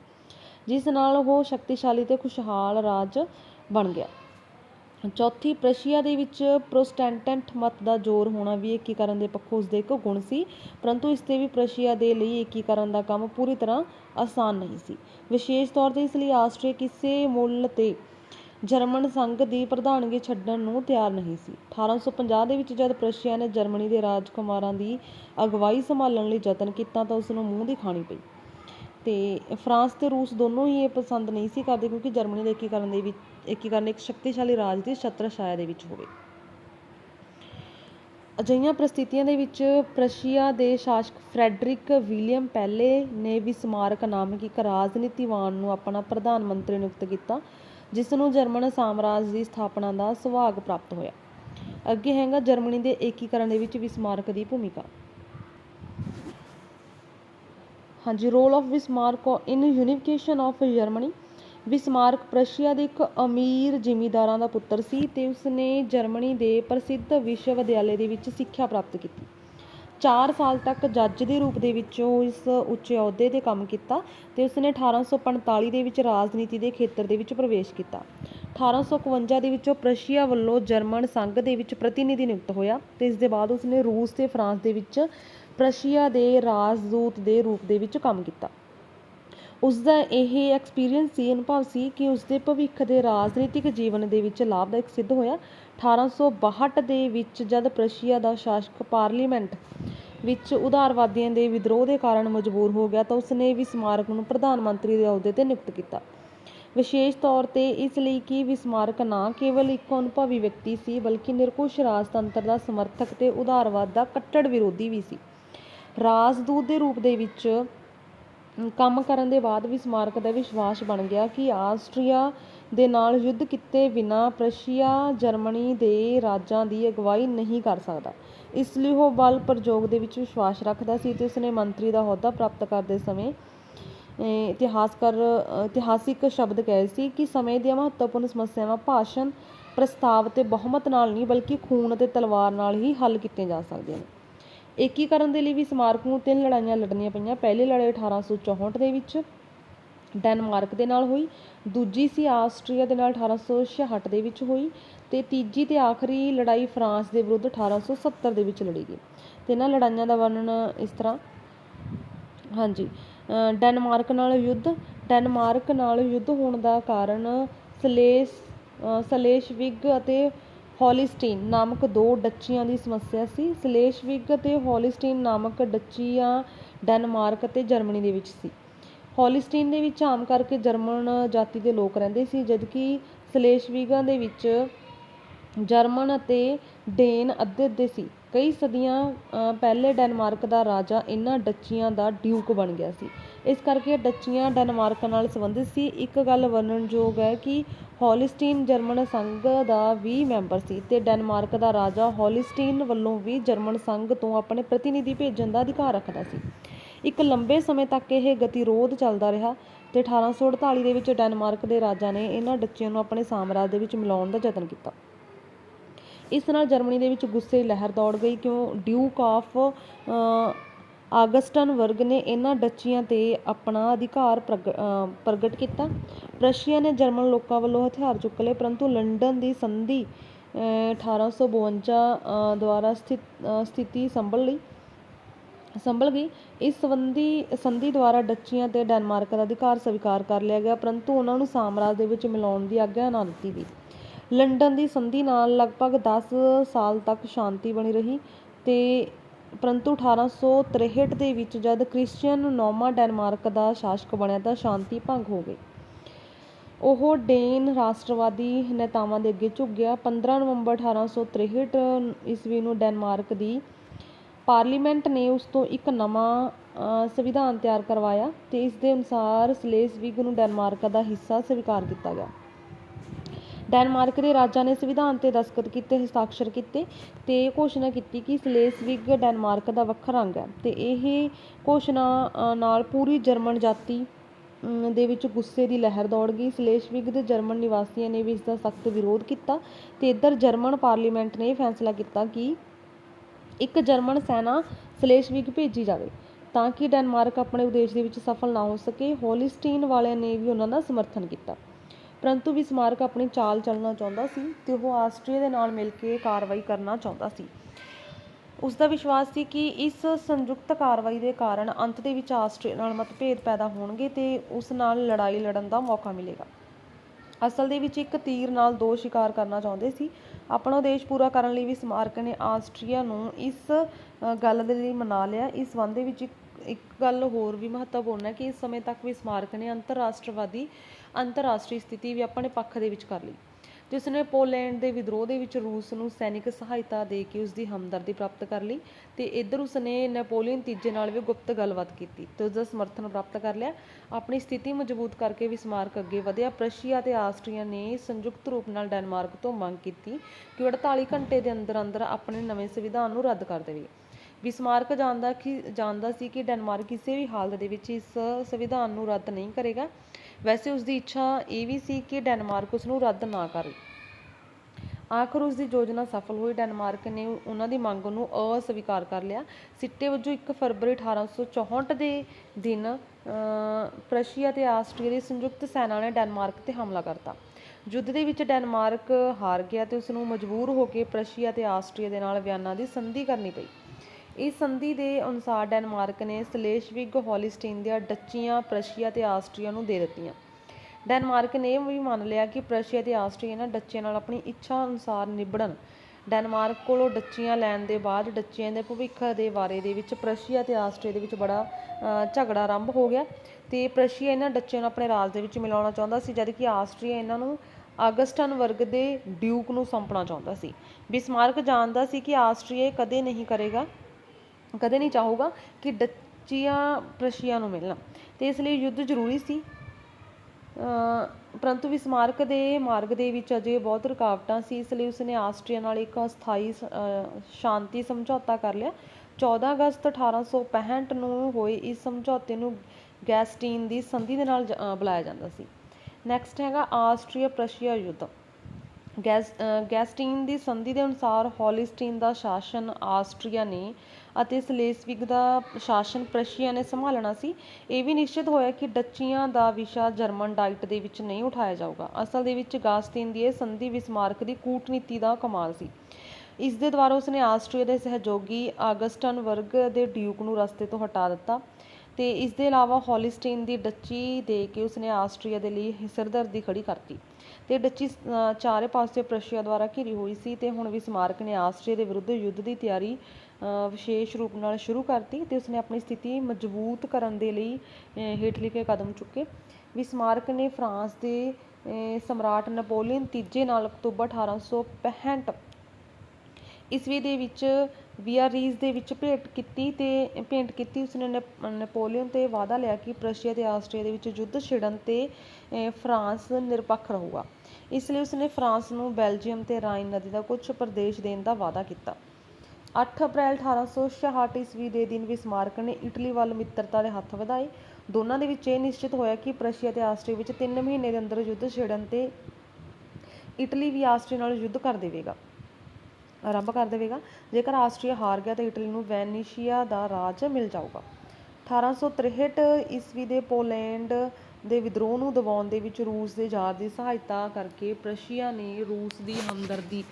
ਜਿਸ ਨਾਲ ਉਹ ਸ਼ਕਤੀਸ਼ਾਲੀ ਤੇ ਖੁਸ਼ਹਾਲ ਰਾਜ ਬਣ ਗਿਆ। ਚੌਥੀ ਪ੍ਰਸ਼ੀਆ ਦੇ ਵਿੱਚ ਪ੍ਰੋਟੈਸਟੈਂਟ ਮਤ ਦਾ ਜ਼ੋਰ ਹੋਣਾ ਵੀ ਏਕੀਕਰਨ ਦੇ ਪੱਖੋਂ ਉਸਦੇ ਇੱਕ ਗੁਣ ਸੀ, ਪਰੰਤੂ ਇਸ ਤੇ ਵੀ ਪ੍ਰਸ਼ੀਆ ਦੇ ਲਈ ਏਕੀਕਰਨ ਦਾ ਕੰਮ ਪੂਰੀ ਤਰ੍ਹਾਂ ਆਸਾਨ ਨਹੀਂ ਸੀ। ਵਿਸ਼ੇਸ਼ ਤੌਰ ਤੇ ਇਸ ਲਈ ਆਸਟਰੀ ਕਿਸੇ ਮੁੱਲ ਤੇ ਜਰਮਨ ਸੰਘ ਦੀ ਪ੍ਰਧਾਨਗੀ ਛੱਡਣ ਨੂੰ ਤਿਆਰ ਨਹੀਂ ਸੀ। 1850 ਦੇ ਵਿੱਚ ਜਦ ਪ੍ਰਸ਼ੀਆ ਨੇ ਜਰਮਨੀ ਦੇ ਰਾਜਕੁਮਾਰਾਂ ਦੀ ਅਗਵਾਈ ਸੰਭਾਲਣ ਲਈ ਯਤਨ ਕੀਤਾ ਤਾਂ ਉਸ ਨੂੰ ਮੂੰਹ ਦੀ ਖਾਣੀ ਪਈ। ਤੇ ਫਰਾਂਸ ਤੇ ਰੂਸ ਦੋਨੋਂ ਹੀ ਇਹ ਪਸੰਦ ਨਹੀਂ ਸੀ ਕਰਦੇ ਕਿਉਂਕਿ ਜਰਮਨੀ ਦੇ ਏਕੀਕਰਨ ਦੇ ਵਿੱਚ, ਏਕੀਕਰਨ ਇੱਕ ਸ਼ਕਤੀਸ਼ਾਲੀ ਰਾਜ ਦੀ ਛਤਰ ਦੇ ਵਿੱਚ ਹੋਵੇ। ਅਜਿਹੀਆਂ ਪ੍ਰਸਥਿਤੀਆਂ ਦੇ ਵਿੱਚ ਪ੍ਰਸ਼ੀਆ ਦੇ ਸ਼ਾਸਕ ਫਰੈਡਰਿਕ ਵਿਲੀਅਮ ਪਹਿਲੇ ਨੇ ਬਿਸਮਾਰਕ ਨਾਮਕ ਇੱਕ ਰਾਜਨੀਤੀਵਾਨ ਨੂੰ ਆਪਣਾ ਪ੍ਰਧਾਨ ਮੰਤਰੀ ਨਿਯੁਕਤ ਕੀਤਾ, ਜਿਸ ਨੂੰ ਜਰਮਨ ਸਾਮਰਾਜ ਦੀ ਸਥਾਪਨਾ ਦਾ ਸੁਭਾਗ ਪ੍ਰਾਪਤ ਹੋਇਆ। ਅੱਗੇ ਹੈਗਾ ਜਰਮਨੀ ਦੇ ਏਕੀਕਰਨ ਦੇ ਵਿੱਚ ਬਿਸਮਾਰਕ ਦੀ ਭੂਮਿਕਾ। ਹਾਂਜੀ role of Bismarck in unification of Germany Bismarck Prussia ਦੇ ਇੱਕ ਅਮੀਰ ਜ਼ਿਮੀਂਦਾਰਾਂ ਦਾ ਪੁੱਤਰ ਸੀ ਤੇ ਉਸਨੇ ਜਰਮਨੀ ਦੇ ਪ੍ਰਸਿੱਧ ਵਿਸ਼ਵ ਵਿਦਿਆਲੇ ਦੇ ਵਿੱਚ ਸਿੱਖਿਆ ਪ੍ਰਾਪਤ ਕੀਤੀ। 4 ਸਾਲ ਤੱਕ ਜੱਜ ਦੇ ਰੂਪ ਦੇ ਵਿੱਚ ਉਹ ਇਸ ਉੱਚੇ ਅਹੁਦੇ ਤੇ ਕੰਮ ਕੀਤਾ ਤੇ ਉਸਨੇ 1845 ਦੇ ਵਿੱਚ ਰਾਜਨੀਤੀ ਦੇ ਖੇਤਰ ਦੇ ਵਿੱਚ ਪ੍ਰਵੇਸ਼ ਕੀਤਾ। 1851 ਦੇ ਵਿੱਚ ਉਹ ਪ੍ਰਸ਼ੀਆ ਵੱਲੋਂ ਜਰਮਨ ਸੰਘ ਦੇ ਵਿੱਚ ਪ੍ਰਤੀਨਿਧੀ ਨਿਯੁਕਤ ਹੋਇਆ ਤੇ ਇਸ ਦੇ ਬਾਅਦ ਉਸਨੇ ਰੂਸ ਤੇ ਫਰਾਂਸ ਦੇ ਵਿੱਚ ਪ੍ਰਸ਼ੀਆ ਦੇ ਰਾਜਦੂਤ ਦੇ ਰੂਪ ਦੇ ਵਿੱਚ ਕੰਮ ਕੀਤਾ। ਉਸ ਦਾ ਇਹ ਐਕਸਪੀਰੀਅੰਸ ਸੀ, ਅਨੁਭਵ ਸੀ ਕਿ ਉਸ ਦੇ ਭਵਿੱਖ ਦੇ ਰਾਜਨੀਤਿਕ ਜੀਵਨ ਦੇ ਵਿੱਚ ਲਾਭਦਾਇਕ ਸਿੱਧ ਹੋਇਆ। 1862 ਦੇ ਵਿੱਚ ਜਦ ਪ੍ਰਸ਼ੀਆ ਦਾ ਸ਼ਾਸਕ ਪਾਰਲੀਮੈਂਟ ਵਿੱਚ ਉਦਾਰਵਾਦੀਆਂ ਦੇ ਵਿਦਰੋਹ ਦੇ ਕਾਰਨ ਮਜਬੂਰ ਹੋ ਗਿਆ ਤਾਂ ਉਸਨੇ ਵੀ ਸਮਾਰਕ ਨੂੰ ਪ੍ਰਧਾਨ ਮੰਤਰੀ ਦੇ ਅਹੁਦੇ ਤੇ ਨਿਯੁਕਤ ਕੀਤਾ। ਵਿਸ਼ੇਸ਼ ਤੌਰ ਤੇ ਇਸ ਲਈ ਕਿ ਵਿਸਮਾਰਕ ਨਾ ਕੇਵਲ ਇੱਕ ਅਨੁਭਵੀ ਵਿਅਕਤੀ ਸੀ, ਬਲਕਿ ਨਿਰਕੁਸ਼ ਰਾਜਤੰਤਰ ਦਾ ਸਮਰਥਕ ਤੇ ਉਦਾਰਵਾਦ ਦਾ ਕੱਟੜ ਵਿਰੋਧੀ ਵੀ ਸੀ। ਰਾਜਦੂਤ ਦੇ ਰੂਪ ਦੇ ਵਿੱਚ ਕੰਮ ਕਰਨ ਦੇ ਬਾਅਦ ਵੀ ਸਮਾਰਕ ਦਾ ਵਿਸ਼ਵਾਸ ਬਣ ਗਿਆ ਕਿ ਆਸਟਰੀਆ ਦੇ ਨਾਲ ਯੁੱਧ ਕੀਤੇ ਬਿਨਾਂ ਪ੍ਰਸ਼ੀਆ ਜਰਮਨੀ ਦੇ ਰਾਜਾਂ ਦੀ ਅਗਵਾਈ ਨਹੀਂ ਕਰ ਸਕਦਾ। ਇਸ ਲਈ ਉਹ ਬਲ ਪ੍ਰਯੋਗ ਦੇ ਵਿੱਚ ਵਿਸ਼ਵਾਸ ਰੱਖਦਾ ਸੀ ਤੇ ਉਸਨੇ ਮੰਤਰੀ ਦਾ ਅਹੁਦਾ ਪ੍ਰਾਪਤ ਕਰਦੇ ਸਮੇਂ ਇਤਿਹਾਸਕਾਰ, ਇਤਿਹਾਸਿਕ ਸ਼ਬਦ ਕਹੇ ਸੀ ਕਿ ਸਮੇਂ ਦੀਆਂ ਮਹੱਤਵਪੂਰਨ ਸਮੱਸਿਆਵਾਂ ਭਾਸ਼ਣ, ਪ੍ਰਸਤਾਵ ਤੇ ਬਹੁਮਤ ਨਾਲ ਨਹੀਂ ਬਲਕਿ ਖੂਨ ਅਤੇ ਤਲਵਾਰ ਨਾਲ ਹੀ ਹੱਲ ਕੀਤੀਆਂ ਜਾ ਸਕਦੀਆਂ ਨੇ। ਏਕੀਕਰਨ ਦੇ ਲਈ ਵੀ ਸਮਾਰਕ ਨੂੰ ਤਿੰਨ ਲੜਾਈਆਂ ਲੜਨੀਆਂ ਪਈਆਂ। ਪਹਿਲੀ ਲੜਾਈ 1864 ਦੇ ਵਿੱਚ ਡੈਨਮਾਰਕ ਦੇ ਨਾਲ ਹੋਈ, ਦੂਜੀ ਸੀ ਆਸਟਰੀਆ ਦੇ ਨਾਲ 1866 ਦੇ ਵਿੱਚ ਹੋਈ ਤੇ ਤੀਜੀ ਤੇ ਆਖਰੀ ਲੜਾਈ ਫਰਾਂਸ ਦੇ ਵਿਰੁੱਧ 1870 ਦੇ ਵਿੱਚ ਲੜੀ ਗਈ। ਤੇ ਇਹਨਾਂ ਲੜਾਈਆਂ ਦਾ ਵਰਣਨ ਇਸ ਤਰ੍ਹਾਂ, ਹਾਂਜੀ ਡੈਨਮਾਰਕ ਨਾਲ ਯੁੱਧ, ਡੈਨਮਾਰਕ ਨਾਲ ਯੁੱਧ ਹੋਣ ਦਾ ਕਾਰਨ ਸਲੇਸ ਸਲੇਸ਼ਵਿਗ ਅਤੇ ਹੌਲੀਸਟੀਨ ਨਾਮਕ ਦੋ ਡੱਚੀਆਂ ਦੀ ਸਮੱਸਿਆ ਸੀ। ਸਲੇਸ਼ਵਿਗ ਅਤੇ ਹੌਲੀਸਟੀਨ ਨਾਮਕ ਡੱਚੀਆਂ ਡੈਨਮਾਰਕ ਅਤੇ ਜਰਮਨੀ ਦੇ ਵਿੱਚ ਸੀ। ਹੌਲੀਸਟੀਨ ਦੇ ਵਿੱਚ ਆਮ ਕਰਕੇ ਜਰਮਨ ਜਾਤੀ ਦੇ ਲੋਕ ਰਹਿੰਦੇ ਸੀ, ਜਦਕਿ ਸਲੇਸ਼ਵਿਗਾਂ ਦੇ ਵਿੱਚ ਜਰਮਨ ਅਤੇ ਡੇਨ ਅੱਧੇ ਅੱਧੇ ਸੀ। ਕਈ ਸਦੀਆਂ ਪਹਿਲੇ ਡੈਨਮਾਰਕ ਦਾ ਰਾਜਾ ਇਹਨਾਂ ਡੱਚੀਆਂ ਦਾ ਡਿਊਕ ਬਣ ਗਿਆ ਸੀ। ਇਸ ਕਰਕੇ ਡੱਚੀਆਂ ਡੈਨਮਾਰਕ ਨਾਲ ਸੰਬੰਧਿਤ ਸੀ। ਇੱਕ ਗੱਲ ਵਰਣਨਯੋਗ ਹੈ ਕਿ ਹੌਲੀਸਟੀਨ ਜਰਮਨ ਸੰਘ ਦਾ ਵੀ ਮੈਂਬਰ ਸੀ ਤੇ ਡੈਨਮਾਰਕ ਦਾ ਰਾਜਾ ਹੌਲੀਸਟੀਨ ਵੱਲੋਂ ਵੀ ਜਰਮਨ ਸੰਘ ਤੋਂ ਆਪਣੇ ਪ੍ਰਤੀਨਿਧੀ ਭੇਜਣ ਦਾ ਅਧਿਕਾਰ ਰੱਖਦਾ ਸੀ। ਇੱਕ ਲੰਬੇ ਸਮੇਂ ਤੱਕ ਇਹ ਗਤੀਰੋਧ ਚੱਲਦਾ ਰਿਹਾ ਤੇ 1848 ਦੇ ਵਿੱਚ ਡੈਨਮਾਰਕ ਦੇ ਰਾਜਾ ਨੇ ਇਹਨਾਂ ਡੱਚੀਆਂ ਨੂੰ ਆਪਣੇ ਸਾਮਰਾਜ ਦੇ ਵਿੱਚ ਮਿਲਾਉਣ ਦਾ ਯਤਨ ਕੀਤਾ। ਇਸ ਨਾਲ ਜਰਮਨੀ ਦੇ ਵਿੱਚ ਗੁੱਸੇ ਲਹਿਰ ਦੌੜ ਗਈ ਕਿਉਂ? ਡਿਊਕ ਆਫ ਆਗਸਟਨ ਵਰਗ ਨੇ ਇਹਨਾਂ ਡੱਚੀਆਂ ਤੇ ਆਪਣਾ ਅਧਿਕਾਰ ਪ੍ਰਗ ਪ੍ਰਗਟ ਕੀਤਾ। ਪ੍ਰਸ਼ੀਆ ਨੇ ਜਰਮਨ ਲੋਕਾਂ ਵੱਲੋਂ ਹਥਿਆਰ ਚੁੱਕ ਲਏ, ਪਰੰਤੂ ਲੰਡਨ ਦੀ ਸੰਧੀ 1852 ਦੁਆਰਾ ਸਥਿ ਸਥਿਤੀ ਸੰਭਲ ਲਈ, ਸੰਭਲ ਗਈ। ਇਸ ਸੰਬੰਧੀ ਸੰਧੀ ਦੁਆਰਾ ਡੱਚੀਆਂ ਤੇ ਡੈਨਮਾਰਕ ਦਾ ਅਧਿਕਾਰ ਸਵੀਕਾਰ ਕਰ ਲਿਆ ਗਿਆ, ਪਰੰਤੂ ਉਹਨਾਂ ਨੂੰ ਸਾਮਰਾਜ ਦੇ ਵਿੱਚ ਮਿਲਾਉਣ ਦੀ ਆਗਿਆ ਨਾ ਦਿੱਤੀ ਗਈ। ਲੰਡਨ ਦੀ ਸੰਧੀ ਨਾਲ ਲਗਭਗ 10 ਸਾਲ ਤੱਕ ਸ਼ਾਂਤੀ ਬਣੀ ਰਹੀ ਤੇ ਪਰੰਤੂ 1863 ਦੇ ਵਿੱਚ ਜਦ ਕ੍ਰਿਸਚੀਅਨ ਨੌਮਾ ਡੈਨਮਾਰਕ ਦਾ ਸ਼ਾਸਕ ਬਣਿਆ ਤਾਂ ਸ਼ਾਂਤੀ ਭੰਗ ਹੋ ਗਈ। ਉਹ ਡੇਨ ਰਾਸ਼ਟਰਵਾਦੀ ਨੇਤਾਵਾਂ ਦੇ ਅੱਗੇ ਝੁਕ ਗਿਆ। 15 ਨਵੰਬਰ 1863 ਈਸਵੀ ਨੂੰ ਡੈਨਮਾਰਕ ਦੀ ਪਾਰਲੀਮੈਂਟ ਨੇ ਉਸ ਤੋਂ ਇੱਕ ਨਵਾਂ ਸੰਵਿਧਾਨ ਤਿਆਰ ਕਰਵਾਇਆ ਤੇ ਇਸ ਦੇ ਅਨੁਸਾਰ ਸਲੇਸਵਿਗ ਨੂੰ ਡੈਨਮਾਰਕ ਦਾ ਹਿੱਸਾ ਸਵੀਕਾਰ ਕੀਤਾ ਗਿਆ। ਡੈਨਮਾਰਕ ਦੇ ਰਾਜਾ ਨੇ ਸੰਵਿਧਾਨ ਤੇ ਦਸਤਖਤ ਕੀਤੇ, ਹਸਤਾਖਰ ਕੀਤੇ ਅਤੇ ਇਹ ਘੋਸ਼ਣਾ ਕੀਤੀ ਕਿ ਸਲੇਸਵਿਗ ਡੈਨਮਾਰਕ ਦਾ ਵੱਖਰਾ ਅੰਗ ਹੈ ਅਤੇ ਇਹ ਘੋਸ਼ਣਾ ਨਾਲ ਪੂਰੀ ਜਰਮਨ ਜਾਤੀ ਦੇ ਵਿੱਚ ਗੁੱਸੇ ਦੀ ਲਹਿਰ ਦੌੜ ਗਈ ਸਲੇਸ਼ਵਿਗ ਦੇ ਜਰਮਨ ਨਿਵਾਸੀਆਂ ਨੇ ਵੀ ਇਸ ਦਾ ਸਖਤ ਵਿਰੋਧ ਕੀਤਾ ਅਤੇ ਇੱਧਰ ਜਰਮਨ ਪਾਰਲੀਮੈਂਟ ਨੇ ਇਹ ਫੈਸਲਾ ਕੀਤਾ ਕਿ ਇੱਕ ਜਰਮਨ ਸੈਨਾ ਸਲੇਸ਼ਵਿਗ ਭੇਜੀ ਜਾਵੇ ਤਾਂ ਕਿ ਡੈਨਮਾਰਕ ਆਪਣੇ ਉਦੇਸ਼ ਦੇ ਵਿੱਚ ਸਫਲ ਨਾ ਹੋ ਸਕੇ। ਹੋਲਿਸਟੀਨ ਵਾਲਿਆਂ ਨੇ ਵੀ ਉਹਨਾਂ ਦਾ ਸਮਰਥਨ ਕੀਤਾ। ਪਰੰਤੂ ਵੀ ਸਮਾਰਕ ਆਪਣੀ ਚਾਲ ਚੱਲਣਾ ਚਾਹੁੰਦਾ ਸੀ ਤੇ ਉਹ ਆਸਟਰੀਆ ਦੇ ਨਾਲ ਮਿਲ ਕੇ ਕਾਰਵਾਈ ਕਰਨਾ ਚਾਹੁੰਦਾ ਸੀ। ਉਸ ਦਾ ਵਿਸ਼ਵਾਸ ਸੀ ਕਿ ਇਸ ਸੰਯੁਕਤ ਕਾਰਵਾਈ ਦੇ ਕਾਰਨ ਅੰਤ ਦੇ ਵਿੱਚ ਆਸਟਰੀਆ ਨਾਲ ਮਤਭੇਦ ਪੈਦਾ ਹੋਣਗੇ ਤੇ ਉਸ ਨਾਲ ਲੜਾਈ ਲੜਨ ਦਾ ਮੌਕਾ ਮਿਲੇਗਾ। ਅਸਲ ਦੇ ਵਿੱਚ ਇੱਕ ਤੀਰ ਨਾਲ ਦੋ ਸ਼ਿਕਾਰ ਕਰਨਾ ਚਾਹੁੰਦੇ ਸੀ। ਆਪਣਾ ਉਦੇਸ਼ ਪੂਰਾ ਕਰਨ ਲਈ ਵੀ ਸਮਾਰਕ ਨੇ ਆਸਟਰੀਆ ਨੂੰ ਇਸ ਗੱਲ ਦੇ ਲਈ ਮਨਾ ਲਿਆ। ਇਸ ਸੰਬੰਧ ਦੇ ਵਿੱਚ ਇੱਕ ਗੱਲ ਹੋਰ ਵੀ ਮਹੱਤਵਪੂਰਨ ਹੈ ਕਿ ਇਸ ਸਮੇਂ ਤੱਕ ਵੀ ਸਮਾਰਕ ਨੇ ਅੰਤਰਰਾਸ਼ਟਰਵਾਦੀ ਅੰਤਰਰਾਸ਼ਟਰੀ ਸਥਿਤੀ ਵੀ ਆਪਣੇ ਪੱਖ ਦੇ ਵਿੱਚ ਕਰ ਲਈ ਤੇ ਉਸਨੇ ਪੋਲੈਂਡ ਦੇ ਵਿਦਰੋਹ ਦੇ ਵਿੱਚ ਰੂਸ ਨੂੰ ਸੈਨਿਕ ਸਹਾਇਤਾ ਦੇ ਕੇ ਉਸ ਦੀ ਹਮਦਰਦੀ ਪ੍ਰਾਪਤ ਕਰ ਲਈ ਤੇ ਇੱਧਰ ਉਸਨੇ ਨੈਪੋਲੀਅਨ ਤੀਜੇ ਨਾਲ ਵੀ ਗੁਪਤ ਗੱਲਬਾਤ ਕੀਤੀ ਤੇ ਉਸ ਦਾ ਸਮਰਥਨ ਪ੍ਰਾਪਤ ਕਰ ਲਿਆ। ਆਪਣੀ ਸਥਿਤੀ ਮਜ਼ਬੂਤ ਕਰਕੇ ਵੀ ਸਮਾਰਕ ਅੱਗੇ ਵਧਿਆ। ਪ੍ਰਸ਼ੀਆ ਤੇ ਆਸਟਰੀਆ ਨੇ ਸੰਯੁਕਤ ਰੂਪ ਨਾਲ ਡੈਨਮਾਰਕ ਤੋਂ ਮੰਗ ਕੀਤੀ ਕਿ ਉਹ 48 ਘੰਟੇ ਦੇ ਅੰਦਰ ਅੰਦਰ ਆਪਣੇ ਨਵੇਂ ਸੰਵਿਧਾਨ ਨੂੰ ਰੱਦ ਕਰ ਦੇਵੇ। ਬਿਸਮਾਰਕ ਜਾਣਦਾ ਕਿ ਜਾਣਦਾ ਸੀ ਕਿ ਡੈਨਮਾਰਕ ਕਿਸੇ ਵੀ ਹਾਲਤ ਦੇ ਵਿੱਚ ਇਸ ਸੰਵਿਧਾਨ ਨੂੰ ਰੱਦ ਨਹੀਂ ਕਰੇਗਾ। ਵੈਸੇ ਉਸ ਦੀ ਇੱਛਾ ਇਹ ਵੀ ਸੀ ਕਿ ਡੈਨਮਾਰਕ ਉਸ ਨੂੰ ਰੱਦ ਨਾ ਕਰੇ। ਆਖਰ ਉਸ ਦੀ ਯੋਜਨਾ ਸਫਲ ਹੋਈ। ਡੈਨਮਾਰਕ ਨੇ ਉਹਨਾਂ ਦੀ ਮੰਗ ਨੂੰ ਅਸਵੀਕਾਰ ਕਰ ਲਿਆ। ਸਿੱਟੇ ਵਜੋਂ 1 ਫਰਵਰੀ 1864 ਦੇ ਦਿਨ ਪ੍ਰਸ਼ੀਆ ਤੇ ਆਸਟਰੀਆ ਦੀ ਸੰਯੁਕਤ ਸੈਨਾ ਨੇ ਡੈਨਮਾਰਕ ਤੇ ਹਮਲਾ ਕਰਤਾ। ਯੁੱਧ ਦੇ ਵਿੱਚ ਡੈਨਮਾਰਕ ਹਾਰ ਗਿਆ ਤੇ ਉਸ ਨੂੰ ਮਜਬੂਰ ਹੋ ਕੇ ਪ੍ਰਸ਼ੀਆ ਤੇ ਆਸਟਰੀਆ ਦੇ ਨਾਲ ਵਿਆਨਾ ਦੀ ਸੰਧੀ ਕਰਨੀ ਪਈ। ਇਸ ਸੰਧੀ ਦੇ ਅਨੁਸਾਰ ਡੈਨਮਾਰਕ ਨੇ ਸਲੇਸ਼ਵਿਗ, ਹੋਲੀਸਟੀਨ ਦੀਆਂ ਡੱਚੀਆਂ, ਪ੍ਰਸ਼ੀਆ ਤੇ ਆਸਟਰੀਆ ਨੂੰ ਦੇ ਦਿੱਤੀਆਂ। ਡੈਨਮਾਰਕ ਨੇ ਇਹ ਵੀ ਮੰਨ ਲਿਆ ਕਿ ਪ੍ਰਸ਼ੀਆ ਤੇ ਆਸਟਰੀਆ ਇਹਨਾਂ ਡੱਚੀਆਂ ਨਾਲ ਆਪਣੀ ਇੱਛਾ ਅਨੁਸਾਰ ਨਿਬੜਨ। ਡੈਨਮਾਰਕ ਕੋਲੋਂ ਡੱਚੀਆਂ ਲੈਣ ਦੇ ਬਾਅਦ ਡੱਚੀਆਂ ਦੇ ਭਵਿੱਖ ਦੇ ਬਾਰੇ ਦੇ ਵਿੱਚ ਪ੍ਰਸ਼ੀਆ ਤੇ ਆਸਟਰੀਆ ਦੇ ਵਿੱਚ ਬੜਾ ਝਗੜਾ ਆਰੰਭ ਹੋ ਗਿਆ ਤੇ ਪ੍ਰਸ਼ੀਆ ਇਹਨਾਂ ਡੱਚੀਆਂ ਨੂੰ ਆਪਣੇ ਰਾਜ ਦੇ ਵਿੱਚ ਮਿਲਾਉਣਾ ਚਾਹੁੰਦਾ ਸੀ ਜਦਕਿ ਆਸਟਰੀਆ ਇਹਨਾਂ ਨੂੰ ਆਗਸਟਨ ਵਰਗ ਦੇ ਡਿਊਕ ਨੂੰ ਸੌਂਪਣਾ ਚਾਹੁੰਦਾ ਸੀ। ਬਿਸਮਾਰਕ ਜਾਣਦਾ ਸੀ ਕਿ ਆਸਟਰੀਆ ਕਦੇ ਨਹੀਂ ਕਰੇਗਾ। ਕਦੇ ਨਹੀਂ ਚਾਹੂਗਾ ਕਿ ਡੱਚੀਆਂ ਪ੍ਰਸ਼ੀਆ ਨੂੰ ਮਿਲਣ। ਤੇ ਇਸ ਲਈ ਯੁੱਧ ਜ਼ਰੂਰੀ ਸੀ। ਅ, ਪਰੰਤੂ ਬਿਸਮਾਰਕ ਦੇ ਮਾਰਗ ਦੇ ਵਿੱਚ ਅਜੇ ਬਹੁਤ ਰੁਕਾਵਟਾਂ ਸੀ ਇਸ ਲਈ ਉਸਨੇ ਆਸਟਰੀਆ ਨਾਲ ਇੱਕ ਅਸਥਾਈ ਸ਼ਾਂਤੀ ਸਮਝੌਤਾ ਕਰ ਲਿਆ। 14 ਅਗਸਤ 1865 ਨੂੰ ਹੋਏ ਇਸ ਸਮਝੌਤੇ ਨੂੰ ਗੈਸਟੀਨ ਦੀ ਸੰਧੀ ਦੇ ਨਾਲ ਬੁਲਾਇਆ ਜਾਂਦਾ ਸੀ। ਨੈਕਸਟ ਹੈਗਾ ਆਸਟਰੀਆ ਪ੍ਰਸ਼ੀਆ ਯੁੱਧ। ਗੈਸ ਗੈਸਟੀਨ ਦੀ ਸੰਧੀ ਦੇ ਅਨੁਸਾਰ ਹੋਲਿਸਟੀਨ ਦਾ ਸ਼ਾਸਨ ਆਸਟਰੀਆ ਨੇ ਅਤੇ ਸਲੇਸਵਿਗ ਦਾ ਸ਼ਾਸਨ ਪ੍ਰਸ਼ੀਆ ਨੇ ਸੰਭਾਲਣਾ ਸੀ। ਇਹ ਵੀ ਨਿਸ਼ਚਿਤ ਹੋਇਆ ਕਿ ਡੱਚੀਆਂ ਦਾ ਵਿਸ਼ਾ ਜਰਮਨ ਡਾਇਟ ਦੇ ਵਿੱਚ ਨਹੀਂ ਉਠਾਇਆ ਜਾਊਗਾ। ਅਸਲ ਦੇ ਵਿੱਚ ਗਾਸਟੀਨ ਦੀ ਇਹ ਸੰਧੀ ਵਿਸਮਾਰਕ ਦੀ ਕੂਟਨੀਤੀ ਦਾ ਕਮਾਲ ਸੀ। ਇਸ ਦੇ ਦੁਆਰਾ ਉਸਨੇ ਆਸਟਰੀਆ ਦੇ ਸਹਿਯੋਗੀ ਆਗਸਟਨ ਵਰਗ ਦੇ ਡਿਊਕ ਨੂੰ ਰਸਤੇ ਤੋਂ ਹਟਾ ਦਿੱਤਾ ਤੇ ਇਸ ਦੇ ਇਲਾਵਾ ਹੋਲਿਸਟੀਨ ਦੀ ਡੱਚੀ ਦੇ ਕੇ ਉਸਨੇ ਆਸਟਰੀਆ ਦੇ ਲਈ ਸਿਰਦਰਦੀ ਖੜੀ ਕਰਤੀ ਤੇ ਡੱਚੀ ਚਾਰੇ ਪਾਸੇ ਪ੍ਰਸ਼ੀਆ ਦੁਆਰਾ ਘਿਰੀ ਹੋਈ ਸੀ ਤੇ ਹੁਣ ਵੀ ਸਮਾਰਕ ਨੇ ਆਸਟਰੀਆ ਦੇ ਵਿਰੁੱਧ ਯੁੱਧ ਦੀ ਤਿਆਰੀ ਵਿਸ਼ੇਸ਼ ਰੂਪ ਨਾਲ ਸ਼ੁਰੂ ਕਰਤੀ ਤੇ ਉਸਨੇ ਆਪਣੀ ਸਥਿਤੀ ਮਜ਼ਬੂਤ ਕਰਨ ਦੇ ਲਈ ਹੇਠ ਲਿਖੇ ਕਦਮ ਚੁੱਕੇ। ਵੀ ਸਮਾਰਕ ਨੇ ਫਰਾਂਸ ਦੇ ਸਮਰਾਟ ਨਪੋਲੀਅਨ ਤੀਜੇ ਨਾਲ ਅਕਤੂਬਰ 1865 ਈਸਵੀ ਦੇ ਵਿੱਚ ਵੀਆਰੀਜ਼ ਦੇ ਵਿੱਚ ਭੇਟ ਕੀਤੀ ਤੇ ਭੇਟ ਕੀਤੀ। ਉਸਨੇ ਨੈਪ- ਨੈਪੋਲੀਅਨ ਤੇ ਵਾਅਦਾ ਲਿਆ ਕਿ ਪ੍ਰਸ਼ੀਆ ਤੇ ਆਸਟਰੀਆ ਦੇ ਵਿੱਚ ਯੁੱਧ ਛਿੜਨ ਤੇ ਫਰਾਂਸ ਨਿਰਪੱਖ ਰਹੂਗਾ। ਇਸ ਲਈ ਉਸਨੇ ਫਰਾਂਸ ਨੂੰ ਬੈਲਜੀਅਮ ਤੇ ਰਾਈਨ ਨਦੀ ਦਾ ਕੁਝ ਪ੍ਰਦੇਸ਼ ਦੇਣ ਦਾ ਵਾਅਦਾ ਕੀਤਾ। 8 ਅਪ੍ਰੈਲ 1866 ਈਸਵੀ ਦੇ ਦਿਨ ਬਿਸਮਾਰਕ ਨੇ ਇਟਲੀ ਵੱਲ ਮਿੱਤਰਤਾ ਦੇ ਹੱਥ ਵਧਾਏ। ਦੋਨਾਂ ਦੇ ਵਿੱਚ ਇਹ ਨਿਸ਼ਚਿਤ ਹੋਇਆ ਕਿ ਪ੍ਰਸ਼ੀਆ ਤੇ ਆਸਟਰੀਆ ਵਿੱਚ 3 ਮਹੀਨੇ ਦੇ ਅੰਦਰ ਯੁੱਧ ਛਿੜਨ ਤੇ ਇਟਲੀ ਵੀ ਆਸਟਰੀਆ ਨਾਲ ਯੁੱਧ ਕਰ ਦੇਵੇਗਾ। ਆਰੰਭ ਕਰ ਦੇਵੇਗਾ। ਜੇਕਰ ਆਸਟਰੀਆ ਹਾਰ ਗਿਆ ਤਾਂ ਇਟਲੀ ਨੂੰ ਵੈਨੀਸ਼ੀਆ ਦਾ ਰਾਜ ਮਿਲ ਜਾਊਗਾ। 1863 ਈਸਵੀ ਦੇ ਪੋਲੈਂਡ ਦੇ ਵਿਦਰੋਹ ਨੂੰ ਦਬਾਉਣ ਦੇ ਵਿੱਚ ਰੂਸ ਦੇ ਜ਼ਾਰ ਦੀ ਸਹਾਇਤਾ ਕਰਕੇ ਪ੍ਰਸ਼ੀਆ ਨੇ ਰੂਸ ਦੀ ਹਮਦਰਦੀ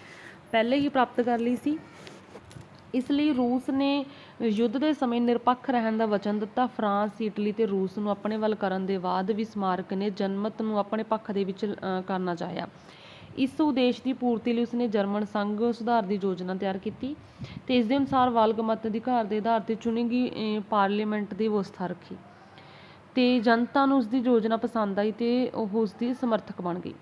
ਪਹਿਲੇ ਹੀ ਪ੍ਰਾਪਤ ਕਰ ਲਈ ਸੀ। ਇਸ ਲਈ ਰੂਸ ਨੇ ਯੁੱਧ ਦੇ ਸਮੇਂ ਨਿਰਪੱਖ ਰਹਿਣ ਦਾ ਵਚਨ ਦਿੱਤਾ। ਫਰਾਂਸ, ਇਟਲੀ ਤੇ ਰੂਸ ਨੂੰ ਆਪਣੇ ਵੱਲ ਕਰਨ ਦੇ ਬਾਅਦ ਵੀ ਸਮਾਰਕ ਨੇ ਜਨਮਤ ਨੂੰ ਆਪਣੇ ਪੱਖ ਦੇ ਵਿੱਚ ਕਰਨਾ ਚਾਹਿਆ। ਇਸ ਉਦੇਸ਼ ਦੀ ਪੂਰਤੀ ਲਈ ਉਸਨੇ ਜਰਮਨ ਸੰਘ ਸੁਧਾਰ ਦੀ ਯੋਜਨਾ ਤਿਆਰ ਕੀਤੀ ਤੇ ਇਸ ਦੇ ਅਨੁਸਾਰ ਵਾਲਗ ਅਧਿਕਾਰ ਦੇ ਆਧਾਰ ਤੇ ਚੁਣੀ ਗਈ ਪਾਰਲੀਮੈਂਟ ਦੀ ਵਿਵਸਥਾ ਰੱਖੀ ਤੇ ਜਨਤਾ ਨੂੰ ਉਸ ਦੀ ਯੋਜਨਾ ਪਸੰਦ ਆਈ ਤੇ ਉਹ ਉਸ ਦੀ ਸਮਰਥਕ ਬਣ ਗਈ।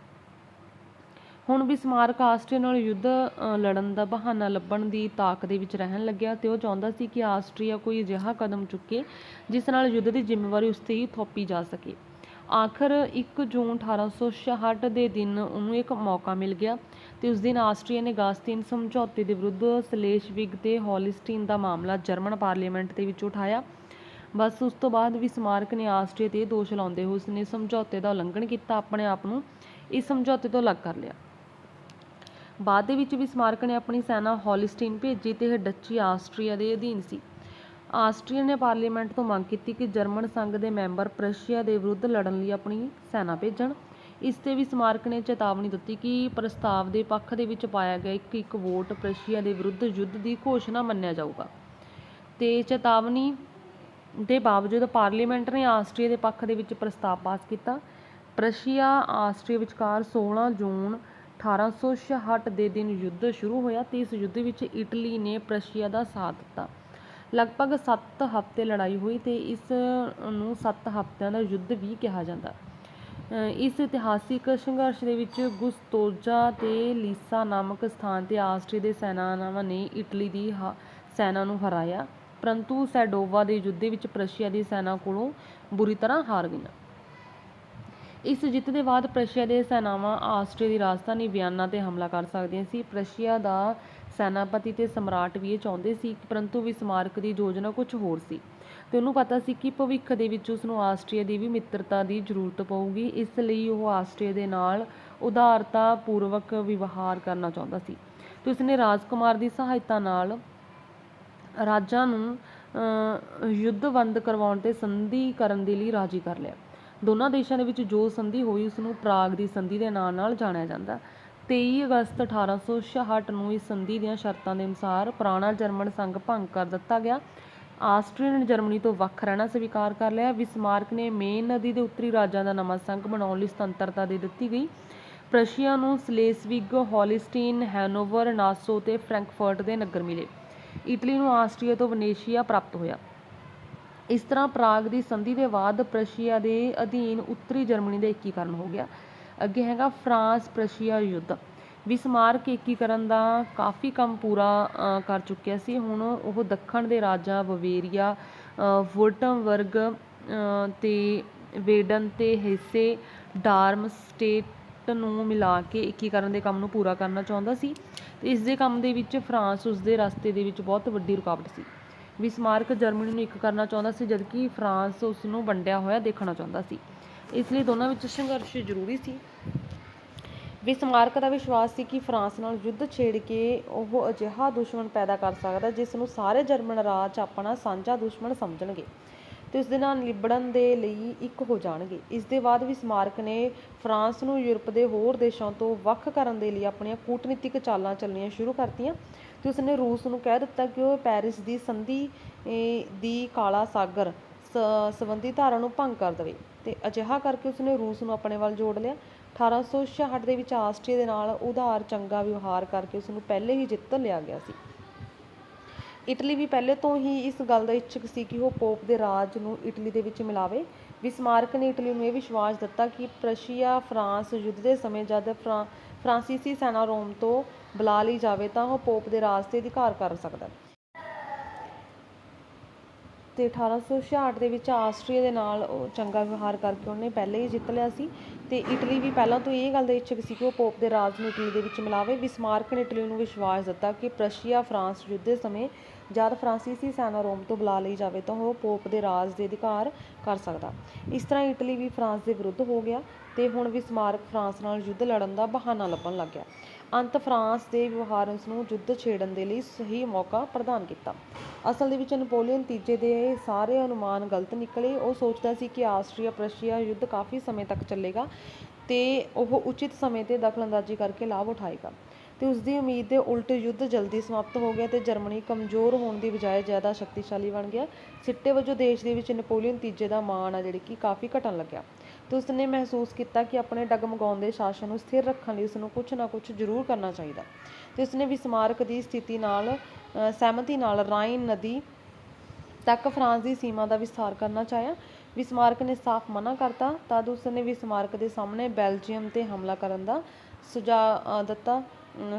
ਹੁਣ ਵੀ ਸਮਾਰਕ ਆਸਟਰੀਆ ਨਾਲ ਯੁੱਧ ਲੜਨ ਦਾ ਬਹਾਨਾ ਲੱਭਣ ਦੀ ਤਾਕ ਦੇ ਵਿੱਚ ਰਹਿਣ ਲੱਗਿਆ ਤੇ ਉਹ ਚਾਹੁੰਦਾ ਸੀ ਕਿ ਆਸਟਰੀਆ ਕੋਈ ਅਜਿਹਾ ਕਦਮ ਚੁੱਕੇ ਜਿਸ ਨਾਲ ਯੁੱਧ ਦੀ ਜ਼ਿੰਮੇਵਾਰੀ ਉਸ ਤੇ ਹੀ ਥੋਪੀ ਜਾ ਸਕੇ। ਆਖਰ 1 ਜੂਨ 1866 ਦੇ ਦਿਨ ਉਹਨੂੰ ਇੱਕ ਮੌਕਾ ਮਿਲ ਗਿਆ ਤੇ ਉਸ ਦਿਨ ਆਸਟਰੀਆ ਨੇ ਗਾਸਤੀਨ ਸਮਝੌਤੇ ਦੇ ਵਿਰੁੱਧ ਸਲੇਸ਼ਵਿਗ ਤੇ ਹੋਲਿਸਟੀਨ ਦਾ ਮਾਮਲਾ ਜਰਮਨ ਪਾਰਲੀਮੈਂਟ ਦੇ ਵਿੱਚ ਉਠਾਇਆ। ਬਸ ਉਸ ਤੋਂ ਬਾਅਦ ਵੀ ਸਮਾਰਕ ਨੇ ਆਸਟਰੀਆ ਤੇ ਦੋਸ਼ ਲਾਉਂਦੇ ਹੋਏ ਉਸਨੇ ਸਮਝੌਤੇ ਦਾ ਉਲੰਘਣ ਕੀਤਾ, ਆਪਣੇ ਆਪ ਨੂੰ ਇਸ ਸਮਝੌਤੇ ਤੋਂ ਅਲੱਗ ਕਰ ਲਿਆ। ਬਾਅਦ ਦੇ ਵਿੱਚ ਵੀ ਸਮਾਰਕ ਨੇ ਆਪਣੀ ਸੈਨਾ ਹੌਲਿਸਟੀਨ ਭੇਜੀ ਤੇ ਇਹ ਡੱਚੀ ਆਸਟਰੀਆ ਦੇ ਅਧੀਨ ਸੀ। ਆਸਟਰੀਆ ਨੇ ਪਾਰਲੀਮੈਂਟ ਤੋਂ ਮੰਗ ਕੀਤੀ ਕਿ ਜਰਮਨ ਸੰਘ ਦੇ ਮੈਂਬਰ ਪ੍ਰਸ਼ੀਆ ਦੇ ਵਿਰੁੱਧ ਲੜਨ ਲਈ ਆਪਣੀ ਸੈਨਾ ਭੇਜਣ। ਇਸ ਤੇ ਵੀ ਸਮਾਰਕ ਨੇ ਚੇਤਾਵਨੀ ਦਿੱਤੀ ਕਿ ਪ੍ਰਸਤਾਵ ਦੇ ਪੱਖ ਦੇ ਵਿੱਚ ਪਾਇਆ ਗਿਆ ਇੱਕ ਇੱਕ ਵੋਟ ਪ੍ਰਸ਼ੀਆ ਦੇ ਵਿਰੁੱਧ ਯੁੱਧ ਦੀ ਘੋਸ਼ਣਾ ਮੰਨਿਆ ਜਾਊਗਾ। ਤੇ ਚੇਤਾਵਨੀ ਦੇ ਬਾਵਜੂਦ ਪਾਰਲੀਮੈਂਟ ਨੇ ਆਸਟਰੀਆ ਦੇ ਪੱਖ ਦੇ ਵਿੱਚ ਪ੍ਰਸਤਾਵ ਪਾਸ ਕੀਤਾ। ਪ੍ਰਸ਼ੀਆ ਆਸਟਰੀਆ ਵਿਚਕਾਰ 16 ਜੂਨ 1866 ਦੇ ਦਿਨ ਯੁੱਧ ਸ਼ੁਰੂ ਹੋਇਆ ਤੇ ਇਸ ਯੁੱਧ ਵਿੱਚ ਇਟਲੀ ਨੇ ਪ੍ਰਸ਼ੀਆ ਦਾ ਸਾਥ ਦਿੱਤਾ। ਲਗਭਗ 7 ਹਫ਼ਤੇ ਲੜਾਈ ਹੋਈ ਤੇ ਇਸ ਨੂੰ 7 ਹਫ਼ਤਿਆਂ ਦਾ ਯੁੱਧ ਵੀ ਕਿਹਾ ਜਾਂਦਾ। ਅਹ ਇਸ ਇਤਿਹਾਸਿਕ ਸੰਘਰਸ਼ ਦੇ ਵਿੱਚ ਗੁਸਤੋਜਾ ਤੇ ਲੀਸਾ ਨਾਮਕ ਸਥਾਨ ਤੇ ਆਸਟਰੀ ਦੇ ਸੈਨਾਨਾਵਾਂ ਨੇ ਇਟਲੀ ਦੀ ਹਾ- ਸੈਨਾ ਨੂੰ ਹਰਾਇਆ, ਪਰੰਤੂ ਸੈਡੋਵਾ ਦੇ ਯੁੱਧ ਵਿੱਚ ਪ੍ਰਸ਼ੀਆ ਦੀ ਸੈਨਾ ਕੋਲੋਂ ਬੁਰੀ ਤਰ੍ਹਾਂ ਹਾਰ ਗਈਆਂ। ਇਸ ਜਿੱਤ ਦੇ ਬਾਅਦ ਪ੍ਰਸ਼ੀਆ ਦੇ ਸੈਨਾਵਾਂ ਆਸਟਰੀਆ ਦੀ ਰਾਜਧਾਨੀ ਵਿਆਨਾ ਤੇ ਹਮਲਾ ਕਰ ਸਕਦੀਆਂ ਸੀ। ਪ੍ਰਸ਼ੀਆ ਦਾ ਸੈਨਾਪਤੀ ਤੇ ਸਮਰਾਟ ਵੀ ਇਹ ਚਾਹੁੰਦੇ ਸੀ ਪਰੰਤੂ ਵੀ ਸਮਾਰਕ ਦੀ ਯੋਜਨਾ ਕੁਝ ਹੋਰ ਸੀ। ਤੇ ਉਹਨੂੰ ਪਤਾ ਸੀ ਕਿ ਭਵਿੱਖ ਦੇ ਵਿੱਚ ਉਸ ਨੂੰ ਆਸਟਰੀਆ ਦੀ ਵੀ ਮਿੱਤਰਤਾ ਦੀ ਜ਼ਰੂਰਤ ਪਊਗੀ। ਇਸ ਲਈ ਉਹ ਆਸਟਰੀਆ ਦੇ ਨਾਲ ਉਦਾਰਤਾ ਪੂਰਵਕ ਵਿਵਹਾਰ ਕਰਨਾ ਚਾਹੁੰਦਾ ਸੀ। ਤੇ ਉਸਨੇ ਰਾਜਕੁਮਾਰ ਦੀ ਸਹਾਇਤਾ ਨਾਲ ਰਾਜਾਂ ਨੂੰ ਯੁੱਧਵੰਦ ਕਰਵਾਉਣ ਤੇ ਸੰਧੀ ਕਰਨ ਦੇ ਲਈ ਰਾਜੀ ਕਰ ਲਿਆ। ਦੋਨਾਂ ਦੇਸ਼ਾਂ ਦੇ ਵਿੱਚ ਜੋ ਸੰਧੀ ਹੋਈ ਉਸ ਨੂੰ ਪ੍ਰਾਗ ਦੀ ਸੰਧੀ ਦੇ ਨਾਂ ਨਾਲ ਜਾਣਿਆ ਜਾਂਦਾ। 23 ਅਗਸਤ 1866 ਨੂੰ ਇਸ ਸੰਧੀ ਦੀਆਂ ਸ਼ਰਤਾਂ ਦੇ ਅਨੁਸਾਰ ਪੁਰਾਣਾ ਜਰਮਨ ਸੰਘ ਭੰਗ ਕਰ ਦਿੱਤਾ ਗਿਆ। ਆਸਟਰੀਆ ਨੇ ਜਰਮਨੀ ਤੋਂ ਵੱਖ ਰਹਿਣਾ ਸਵੀਕਾਰ ਕਰ ਲਿਆ। ਵਿਸਮਾਰਕ ਨੇ ਮੇਨ ਨਦੀ ਦੇ ਉੱਤਰੀ ਰਾਜਾਂ ਦਾ ਨਵਾਂ ਸੰਘ ਬਣਾਉਣ ਲਈ ਸੁਤੰਤਰਤਾ ਦੇ ਦਿੱਤੀ ਗਈ। ਪ੍ਰਸ਼ੀਆ ਨੂੰ ਸਲੇਸਵਿਗ, ਹੌਲਿਸਟੀਨ, ਹੈਨੋਵਰ, ਨਾਸੋ ਤੇ ਫ੍ਰੈਂਕਫਰਟ ਦੇ ਨਗਰ ਮਿਲੇ। ਇਟਲੀ ਨੂੰ ਆਸਟਰੀਆ ਤੋਂ ਵਨੇਸ਼ੀਆ ਪ੍ਰਾਪਤ ਹੋਇਆ। ਇਸ ਤਰ੍ਹਾਂ ਪ੍ਰਾਗ ਦੀ ਸੰਧੀ ਦੇ ਬਾਅਦ ਪ੍ਰਸ਼ੀਆ ਦੇ ਅਧੀਨ ਉੱਤਰੀ ਜਰਮਨੀ ਦਾ ਏਕੀਕਰਨ ਹੋ ਗਿਆ। ਅੱਗੇ ਹੈਗਾ ਫਰਾਂਸ ਪ੍ਰਸ਼ੀਆ ਯੁੱਧ। ਵੀ ਸਮਾਰਕ ਏਕੀਕਰਨ ਦਾ ਕਾਫੀ ਕੰਮ ਪੂਰਾ ਕਰ ਚੁੱਕਿਆ ਸੀ। ਹੁਣ ਉਹ ਦੱਖਣ ਦੇ ਰਾਜਾਂ ਬਵੇਰੀਆ ਅ, ਵੁਰਟਮਬਰਗ ਤੇ ਵੇਡਨ ਤੇ ਹਿੱਸੇ ਡਾਰਮਸਟੇਟ ਨੂੰ ਮਿਲਾ ਕੇ ਏਕੀਕਰਨ ਦੇ ਕੰਮ ਨੂੰ ਪੂਰਾ ਕਰਨਾ ਚਾਹੁੰਦਾ ਸੀ। ਤੇ ਇਸ ਦੇ ਕੰਮ ਦੇ ਵਿੱਚ ਫਰਾਂਸ ਉਸ ਦੇ ਰਸਤੇ ਦੇ ਵਿੱਚ ਬਹੁਤ ਵੱਡੀ ਰੁਕਾਵਟ ਸੀ। ਵਿਸਮਾਰਕ ਜਰਮਨੀ ਨੂੰ ਇੱਕ ਕਰਨਾ ਚਾਹੁੰਦਾ ਸੀ, ਜਦਕਿ ਫਰਾਂਸ ਉਸ ਨੂੰ ਵੰਡਿਆ ਹੋਇਆ ਦੇਖਣਾ ਚਾਹੁੰਦਾ ਸੀ। ਇਸ ਲਈ ਦੋਨਾਂ ਵਿੱਚ ਸੰਘਰਸ਼ ਜ਼ਰੂਰੀ ਸੀ। ਵਿਸਮਾਰਕ ਦਾ ਵਿਸ਼ਵਾਸ ਸੀ ਕਿ ਫਰਾਂਸ ਨਾਲ ਯੁੱਧ ਛੇੜ ਕੇ ਉਹ ਅਜਿਹਾ ਦੁਸ਼ਮਣ ਪੈਦਾ ਕਰ ਸਕਦਾ, ਜਿਸ ਨੂੰ ਸਾਰੇ ਜਰਮਨ ਰਾਜ ਆਪਣਾ ਸਾਂਝਾ ਦੁਸ਼ਮਣ ਸਮਝਣਗੇ। ਅਤੇ ਉਸ ਦੇ ਨਾਲ ਨਿਬੜਨ ਦੇ ਲਈ ਇੱਕ ਹੋ ਜਾਣਗੇ। ਇਸ ਦੇ ਬਾਅਦ ਵੀ ਸਮਾਰਕ ਨੇ ਫਰਾਂਸ ਨੂੰ ਯੂਰਪ ਦੇ ਹੋਰ ਦੇਸ਼ਾਂ ਤੋਂ ਵੱਖ ਕਰਨ ਦੇ ਲਈ ਆਪਣੀਆਂ ਕੂਟਨੀਤਿਕ ਚਾਲਾਂ ਚੱਲਣੀਆਂ ਸ਼ੁਰੂ ਕਰਤੀਆਂ ਤੇ ਉਸਨੇ ਰੂਸ ਨੂੰ ਕਹਿ ਦਿੱਤਾ ਕਿ ਉਹ ਪੈਰਿਸ ਦੀ ਸੰਧੀ ਦੀ ਕਾਲਾ ਸਾਗਰ ਸ- ਸੰਬੰਧੀ ਧਾਰਾ ਨੂੰ ਭੰਗ ਕਰ ਦੇਵੇ ਤੇ ਅਜਿਹਾ ਕਰਕੇ ਉਸਨੇ ਰੂਸ ਨੂੰ ਆਪਣੇ ਵੱਲ ਜੋੜ ਲਿਆ। 1866 ਦੇ ਵਿੱਚ ਆਸਟਰੀਆ ਦੇ ਨਾਲ ਉਧਾਰ ਚੰਗਾ ਵਿਵਹਾਰ ਕਰਕੇ ਉਸ ਨੂੰ ਪਹਿਲੇ ਹੀ ਜਿੱਤ ਲਿਆ ਗਿਆ ਸੀ। ਇਟਲੀ ਵੀ ਪਹਿਲੇ ਤੋਂ ਹੀ ਇਸ ਗੱਲ ਦਾ ਇੱਛੁਕ ਸੀ ਕਿ ਉਹ ਪੋਪ ਦੇ ਰਾਜ ਨੂੰ ਇਟਲੀ ਦੇ ਵਿੱਚ ਮਿਲਾਵੇ। ਵਿਸਮਾਰਕ ਨੇ ਇਟਲੀ ਨੂੰ ਇਹ ਵਿਸ਼ਵਾਸ ਦਿੱਤਾ ਕਿ ਪ੍ਰਸ਼ੀਆ ਫਰਾਂਸ ਯੁੱਧ ਦੇ ਸਮੇਂ ਜਦ ਫਰਾਂਸੀਸੀ ਸੈਨਾ ਰੋਮ ਤੋਂ ਬੁਲਾ ਲਈ ਜਾਵੇ ਤਾਂ ਉਹ ਪੋਪ ਦੇ ਰਾਜ ਤੇ ਅਧਿਕਾਰ ਕਰ ਸਕਦਾ ਹੈ। ਤੇ 1866 ਦੇ ਵਿੱਚ ਆਸਟਰੀਆ ਦੇ ਨਾਲ ਉਹ ਚੰਗਾ ਵਿਵਹਾਰ ਕਰਕੇ ਉਹਨੇ ਪਹਿਲੇ ਹੀ ਜਿੱਤ ਲਿਆ ਸੀ। ਤੇ ਇਟਲੀ ਵੀ ਪਹਿਲਾਂ ਤੋਂ ਇਹ ਗੱਲ ਦੇ ਇੱਛਕ ਸੀ ਕਿ ਉਹ ਪੋਪ ਦੇ ਰਾਜ ਨੂੰ ਇਟਲੀ ਦੇ ਵਿੱਚ ਮਿਲਾਵੇ। ਬਿਸਮਾਰਕ ਨੇ ਇਟਲੀ ਨੂੰ ਵਿਸ਼ਵਾਸ ਦਿੱਤਾ ਕਿ ਪ੍ਰਸ਼ੀਆ ਫਰਾਂਸ ਯੁੱਧ ਦੇ ਸਮੇਂ ਜਦ ਫਰਾਂਸੀਸੀ ਸੈਨਾ ਰੋਮ ਤੋਂ ਬੁਲਾ ਲਈ ਜਾਵੇ ਤਾਂ ਉਹ ਪੋਪ ਦੇ ਰਾਜ ਦੇ ਅਧਿਕਾਰ ਕਰ ਸਕਦਾ। ਇਸ ਤਰ੍ਹਾਂ ਇਟਲੀ ਵੀ ਫਰਾਂਸ ਦੇ ਵਿਰੁੱਧ ਹੋ ਗਿਆ ਤੇ ਹੁਣ ਵੀ ਸਮਾਰਕ ਫਰਾਂਸ ਨਾਲ ਯੁੱਧ ਲੜਨ ਦਾ ਬਹਾਨਾ ਲੱਭਣ ਲੱਗ ਗਿਆ। ਅੰਤ ਫਰਾਂਸ ਦੇ ਵਿਵਹਾਰ ਉਸ ਨੂੰ ਯੁੱਧ ਛੇੜਨ ਦੇ ਲਈ ਸਹੀ ਮੌਕਾ ਪ੍ਰਦਾਨ ਕੀਤਾ। ਅਸਲ ਦੇ ਵਿੱਚ ਨਪੋਲੀਅਨ ਤੀਜੇ ਦੇ ਸਾਰੇ ਅਨੁਮਾਨ ਗਲਤ ਨਿਕਲੇ। ਉਹ ਸੋਚਦਾ ਸੀ ਕਿ ਆਸਟਰੀਆ ਪ੍ਰਸ਼ੀਆ ਯੁੱਧ ਕਾਫੀ ਸਮੇਂ ਤੱਕ ਚੱਲੇਗਾ ਤੇ ਉਹ ਉਚਿਤ ਸਮੇਂ ਤੇ ਦਖਲਅੰਦਾਜ਼ੀ ਕਰਕੇ ਲਾਭ ਉਠਾਏਗਾ। ਤੇ ਉਸ ਦੀ ਉਮੀਦ ਦੇ ਉਲਟ ਯੁੱਧ ਜਲਦੀ ਸਮਾਪਤ ਹੋ ਗਿਆ ਤੇ ਜਰਮਨੀ ਕਮਜ਼ੋਰ ਹੋਣ ਦੀ ਬਜਾਏ ਜ਼ਿਆਦਾ ਸ਼ਕਤੀਸ਼ਾਲੀ ਬਣ ਗਿਆ। ਸਿੱਟੇ ਵਜੋਂ ਦੇਸ਼ ਦੇ ਵਿੱਚ ਨੈਪੋਲੀਅਨ ਤੀਜੇ ਦਾ ਮਾਣ ਆ ਜਿਹੜੀ ਕਿ ਕਾਫੀ ਘਟਣ ਲੱਗਿਆ। ਤੇ ਉਸਨੇ ਮਹਿਸੂਸ ਕੀਤਾ ਕਿ ਆਪਣੇ ਡਗਮਗਾਉਂਦੇ ਸ਼ਾਸਨ ਨੂੰ ਸਥਿਰ ਰੱਖਣ ਲਈ ਉਸਨੂੰ ਕੁਝ ਨਾ ਕੁਝ ਜ਼ਰੂਰ ਕਰਨਾ ਚਾਹੀਦਾ। ਤੇ ਉਸਨੇ ਵਿਸਮਾਰਕ ਦੀ ਸਥਿਤੀ ਨਾਲ ਅ, ਸਹਿਮਤੀ ਨਾਲ ਰਾਈਨ ਨਦੀ ਤੱਕ ਫਰਾਂਸ ਦੀ ਸੀਮਾ ਦਾ ਵਿਸਥਾਰ ਕਰਨਾ ਚਾਹਿਆ। ਵਿਸਮਾਰਕ ਨੇ ਸਾਫ਼ ਮਨਾ ਕਰਤਾ ਤਦ ਉਸਨੇ ਵਿਸਮਾਰਕ ਦੇ ਸਾਹਮਣੇ ਬੈਲਜੀਅਮ ਤੇ ਹਮਲਾ ਕਰਨ ਦਾ ਸੁਝਾਅ ਦਿੱਤਾ।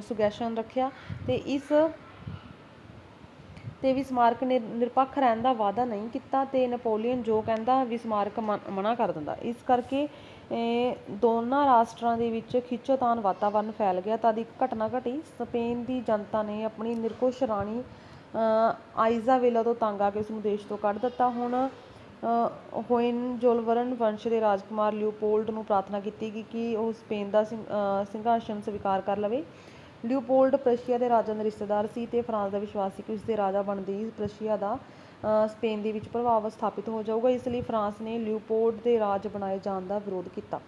ਸੁਗੈਸ਼ਨ ਰੱਖਿਆ। ਤੇ ਇਸ ਤੇ ਵੀ ਸਮਾਰਕ ਨੇ ਨਿਰਪੱਖ ਰਹਿਣ ਦਾ ਵਾਅਦਾ ਨਹੀਂ ਕੀਤਾ ਤੇ ਨੈਪੋਲੀਅਨ ਜੋ ਕਹਿੰਦਾ ਵਿਸਮਾਰਕ ਮਨ- ਮਨਾ ਕਰ ਦਿੰਦਾ। ਇਸ ਕਰਕੇ ਦੋਨਾਂ ਰਾਸ਼ਟਰਾਂ ਦੇ ਵਿੱਚ ਖਿੱਚੋਤਾਣ ਵਾਤਾਵਰਣ ਫੈਲ ਗਿਆ। ਤਦ ਇੱਕ ਘਟਨਾ ਘਟੀ। ਸਪੇਨ ਦੀ ਜਨਤਾ ਨੇ ਆਪਣੀ ਨਿਰਕੁਸ਼ ਰਾਣੀ ਆਈਜ਼ਾਵੇਲਾ ਤੋਂ ਤੰਗ ਆ ਕੇ ਉਸ ਨੂੰ ਦੇਸ਼ ਤੋਂ ਕੱਢ ਦਿੱਤਾ। ਹੁਣ ਹੋਇਨਜ਼ੋਲਵਰਨ ਵੰਸ਼ ਦੇ ਰਾਜਕੁਮਾਰ ਲਿਓਪੋਲਡ ਨੂੰ ਪ੍ਰਾਰਥਨਾ ਕੀਤੀ ਗਈ ਕਿ ਉਹ ਸਪੇਨ ਦਾ ਸਿੰਘ- ਸਿੰਘਾਸਨ ਸਵੀਕਾਰ ਕਰ ਲਵੇ। ਲਿਓਪੋਲਡ ਪ੍ਰਸ਼ੀਆ ਦੇ ਰਾਜਾ ਦਾ ਰਿਸ਼ਤੇਦਾਰ ਸੀ ਤੇ ਫਰਾਂਸ ਦਾ ਵਿਸ਼ਵਾਸ ਸੀ ਕਿ ਉਸ ਦੇ ਰਾਜਾ ਬਣਦੇ ਹੀ ਪ੍ਰਸ਼ੀਆ ਦਾ ਸਪੇਨ ਦੇ ਵਿੱਚ ਪ੍ਰਭਾਵ ਸਥਾਪਿਤ ਹੋ ਜਾਊਗਾ। ਇਸ ਲਈ ਫਰਾਂਸ ਨੇ ਲਿਓਪੋਲਡ ਦੇ ਰਾਜ ਬਣਾਏ ਜਾਣ ਦਾ ਵਿਰੋਧ ਕੀਤਾ।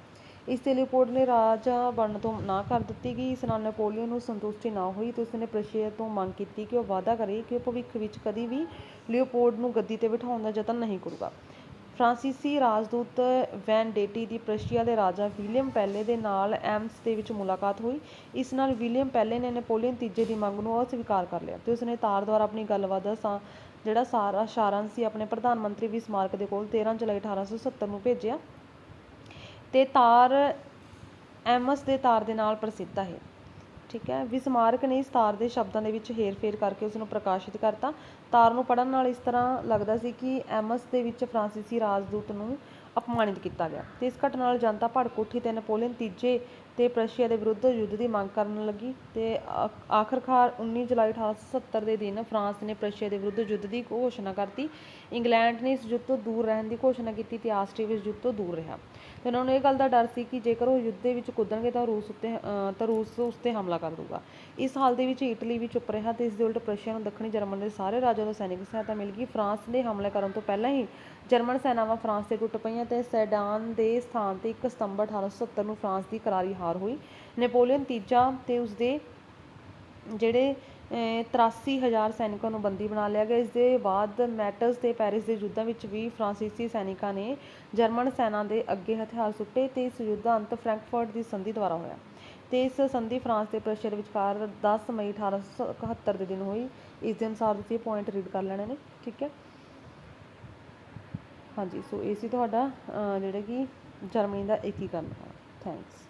ਇਸ ਤੇ ਲਿਓਪੋਲਡ ਨੇ ਰਾਜਾ ਬਣਨ ਤੋਂ ਨਾ ਕਰ ਦਿੱਤੀ ਗਈ। ਇਸ ਨਾਲ ਨੈਪੋਲੀਅਨ ਨੂੰ ਸੰਤੁਸ਼ਟੀ ਨਾ ਹੋਈ ਤੇ ਉਸਨੇ ਪ੍ਰਸ਼ੀਆ ਤੋਂ ਮੰਗ ਕੀਤੀ ਕਿ ਉਹ ਵਾਅਦਾ ਕਰੇ ਕਿ ਉਹ ਭਵਿੱਖ ਵਿੱਚ ਕਦੀ ਵੀ ਲਿਓਪੋਲਡ ਨੂੰ ਗੱਦੀ ਤੇ ਬਿਠਾਉਣ ਦਾ ਯਤਨ ਨਹੀਂ ਕਰੂਗਾ। ਫਰਾਂਸੀਸੀ ਰਾਜਦੂਤ ਵੈਨਡੇਟੀ ਦੀ ਪ੍ਰਸ਼ੀਆ ਦੇ ਰਾਜਾ ਵਿਲੀਅਮ ਪਹਿਲੇ ਦੇ ਨਾਲ ਐਮਸ ਦੇ ਵਿੱਚ ਮੁਲਾਕਾਤ ਹੋਈ। ਇਸ ਨਾਲ ਵਿਲੀਅਮ ਪਹਿਲੇ ਨੇ ਨੈਪੋਲੀਅਨ ਤੀਜੇ ਦੀ ਮੰਗ ਨੂੰ ਅਸਵੀਕਾਰ ਕਰ ਲਿਆ ਤੇ ਉਸਨੇ ਤਾਰ ਦੁਆਰਾ ਆਪਣੀ ਗੱਲਬਾਤ ਦਾ ਸਾ- ਜਿਹੜਾ ਸਾਰਾ ਸਾਰਾਂਸ਼ ਸੀ ਆਪਣੇ ਪ੍ਰਧਾਨ ਮੰਤਰੀ ਵੀ ਸਮਾਰਕ ਦੇ ਕੋਲ 13 ਜੁਲਾਈ 1870 ਨੂੰ ਭੇਜਿਆ। ਤੇ ਤਾਰ ਐਮਸ ਦੇ ਤਾਰ ਦੇ ਨਾਲ ਪ੍ਰਸਿੱਧ ਹੈ। ਠੀਕ ਹੈ ਵੀ ਸਮਾਰਕ ਨੇ ਇਸ ਤਾਰ ਦੇ ਸ਼ਬਦਾਂ ਦੇ ਵਿੱਚ ਹੇਰ-ਫੇਰ ਕਰਕੇ ਉਸ ਨੂੰ ਪ੍ਰਕਾਸ਼ਿਤ ਕਰਤਾ। ਤਾਰ ਨੂੰ ਪੜਨ ਨਾਲ ਇਸ ਤਰ੍ਹਾਂ ਲੱਗਦਾ ਸੀ ਕਿ ਐਮਸ ਦੇ ਵਿੱਚ ਫ੍ਰਾਂਸੀਸੀ ਰਾਜਦੂਤ ਨੂੰ ਅਪਮਾਨਿਤ ਕੀਤਾ ਗਿਆ। ਤੇ ਇਸ ਘਟਨਾ ਨਾਲ ਜਨਤਾ ਭੜਕ ਉੱਠੀ ਤੇ ਨੈਪੋਲੀਅਨ ਤੀਜੇ ਤੇ ਪ੍ਰਸ਼ੀਆ ਦੇ ਵਿਰੁੱਧ ਯੁੱਧ ਦੀ ਮੰਗ ਕਰਨ ਲੱਗੀ ਤੇ ਆ- ਆਖਰਕਾਰ 19 ਜੁਲਾਈ 1870 ਦੇ ਦਿਨ ਫਰਾਂਸ ਨੇ ਪ੍ਰਸ਼ੀਆ ਦੇ ਵਿਰੁੱਧ ਯੁੱਧ ਦੀ ਘੋਸ਼ਣਾ ਕਰਤੀ। ਇੰਗਲੈਂਡ ਨੇ ਇਸ ਯੁੱਧ ਤੋਂ ਦੂਰ ਰਹਿਣ ਦੀ ਘੋਸ਼ਣਾ ਕੀਤੀ ਤੇ ਆਸਟਰੀਆ ਇਸ ਯੁੱਧ ਤੋਂ ਦੂਰ ਰਿਹਾ। ਤੇ ਉਹਨਾਂ ਨੂੰ ਇਹ ਗੱਲ ਦਾ ਡਰ ਸੀ ਕਿ ਜੇਕਰ ਉਹ ਯੁੱਧ ਦੇ ਵਿੱਚ ਕੁੱਦਣਗੇ ਤਾਂ ਰੂਸ ਉੱਤੇ ਅਹ, ਤਾਂ ਰੂਸ ਉਸ ਤੇ ਹਮਲਾ ਕਰ ਦੂਗਾ। ਇਸ ਹਾਲ ਦੇ ਵਿੱਚ ਇਟਲੀ ਵੀ ਚੁੱਪ ਰਿਹਾ ਤੇ ਇਸ ਦੇ ਉਲਟ ਪ੍ਰਸ਼ੀਆ ਨੂੰ ਦੱਖਣੀ ਜਰਮਨ ਦੇ ਸਾਰੇ ਰਾਜਾਂ ਤੋਂ ਸੈਨਿਕ ਸਹਾਇਤਾ ਮਿਲ ਗਈ। ਫਰਾਂਸ ਦੇ ਹਮਲੇ ਕਰਨ ਤੋਂ ਪਹਿਲਾਂ ਹੀ ਜਰਮਨ ਸੈਨਾਵਾਂ ਫਰਾਂਸ ਤੇ ਟੁੱਟ ਪਈਆਂ ਤੇ ਸੈਡਾਨ ਦੇ ਸਥਾਨ ਤੇ 1 ਸਤੰਬਰ 1870 ਨੂੰ ਫਰਾਂਸ ਦੀ ਕਰਾਰੀ ਹਾਰ ਹੋਈ। ਨੈਪੋਲੀਅਨ ਤੀਜਾ ਤੇ ਉਸਦੇ ਜਿਹੜੇ ਅਹ, 83000 ਸੈਨਿਕਾਂ ਨੂੰ ਬੰਦੀ ਬਣਾ ਲਿਆ ਗਿਆ। ਇਸ ਦੇ ਬਾਅਦ ਮੈਟਸ ਤੇ ਪੈਰਿਸ ਦੇ ਯੁੱਧਾਂ ਵਿੱਚ ਵੀ ਫ੍ਰਾਂਸੀਸੀ ਸੈਨਿਕਾਂ ਨੇ ਜਰਮਨ ਸੈਨਾ ਦੇ ਅੱਗੇ ਹਥਿਆਰ ਸੁੱਟੇ ਤੇ ਇਸ ਯੁੱਧ ਦਾ ਅੰਤ ਫ੍ਰੈਂਕਫਰਟ ਦੀ ਸੰਧੀ ਦੁਆਰਾ ਹੋਇਆ। ਤੇ ਇਸ ਸੰਧੀ ਫਰਾਂਸ ਤੇ ਪ੍ਰਸ਼ੀਆ ਵਿਚਕਾਰ 10 ਮਈ 1871 ਦੇ ਦਿਨ ਹੋਈ। ਇਸ ਦੇ ਅਨੁਸਾਰ ਤੁਸੀਂ ਪੁਆਇੰਟ ਰੀਡ ਕਰ ਲੈਣੇ ਨੇ ਠੀਕ ਹੈ? ਹਾਂਜੀ ਸੋ ਇਹ ਸੀ ਤੁਹਾਡਾ ਜਿਹੜਾ ਕਿ ਜਰਮਨੀ ਦਾ ਏਕੀਕਰਨ ਥੈਂਕਸ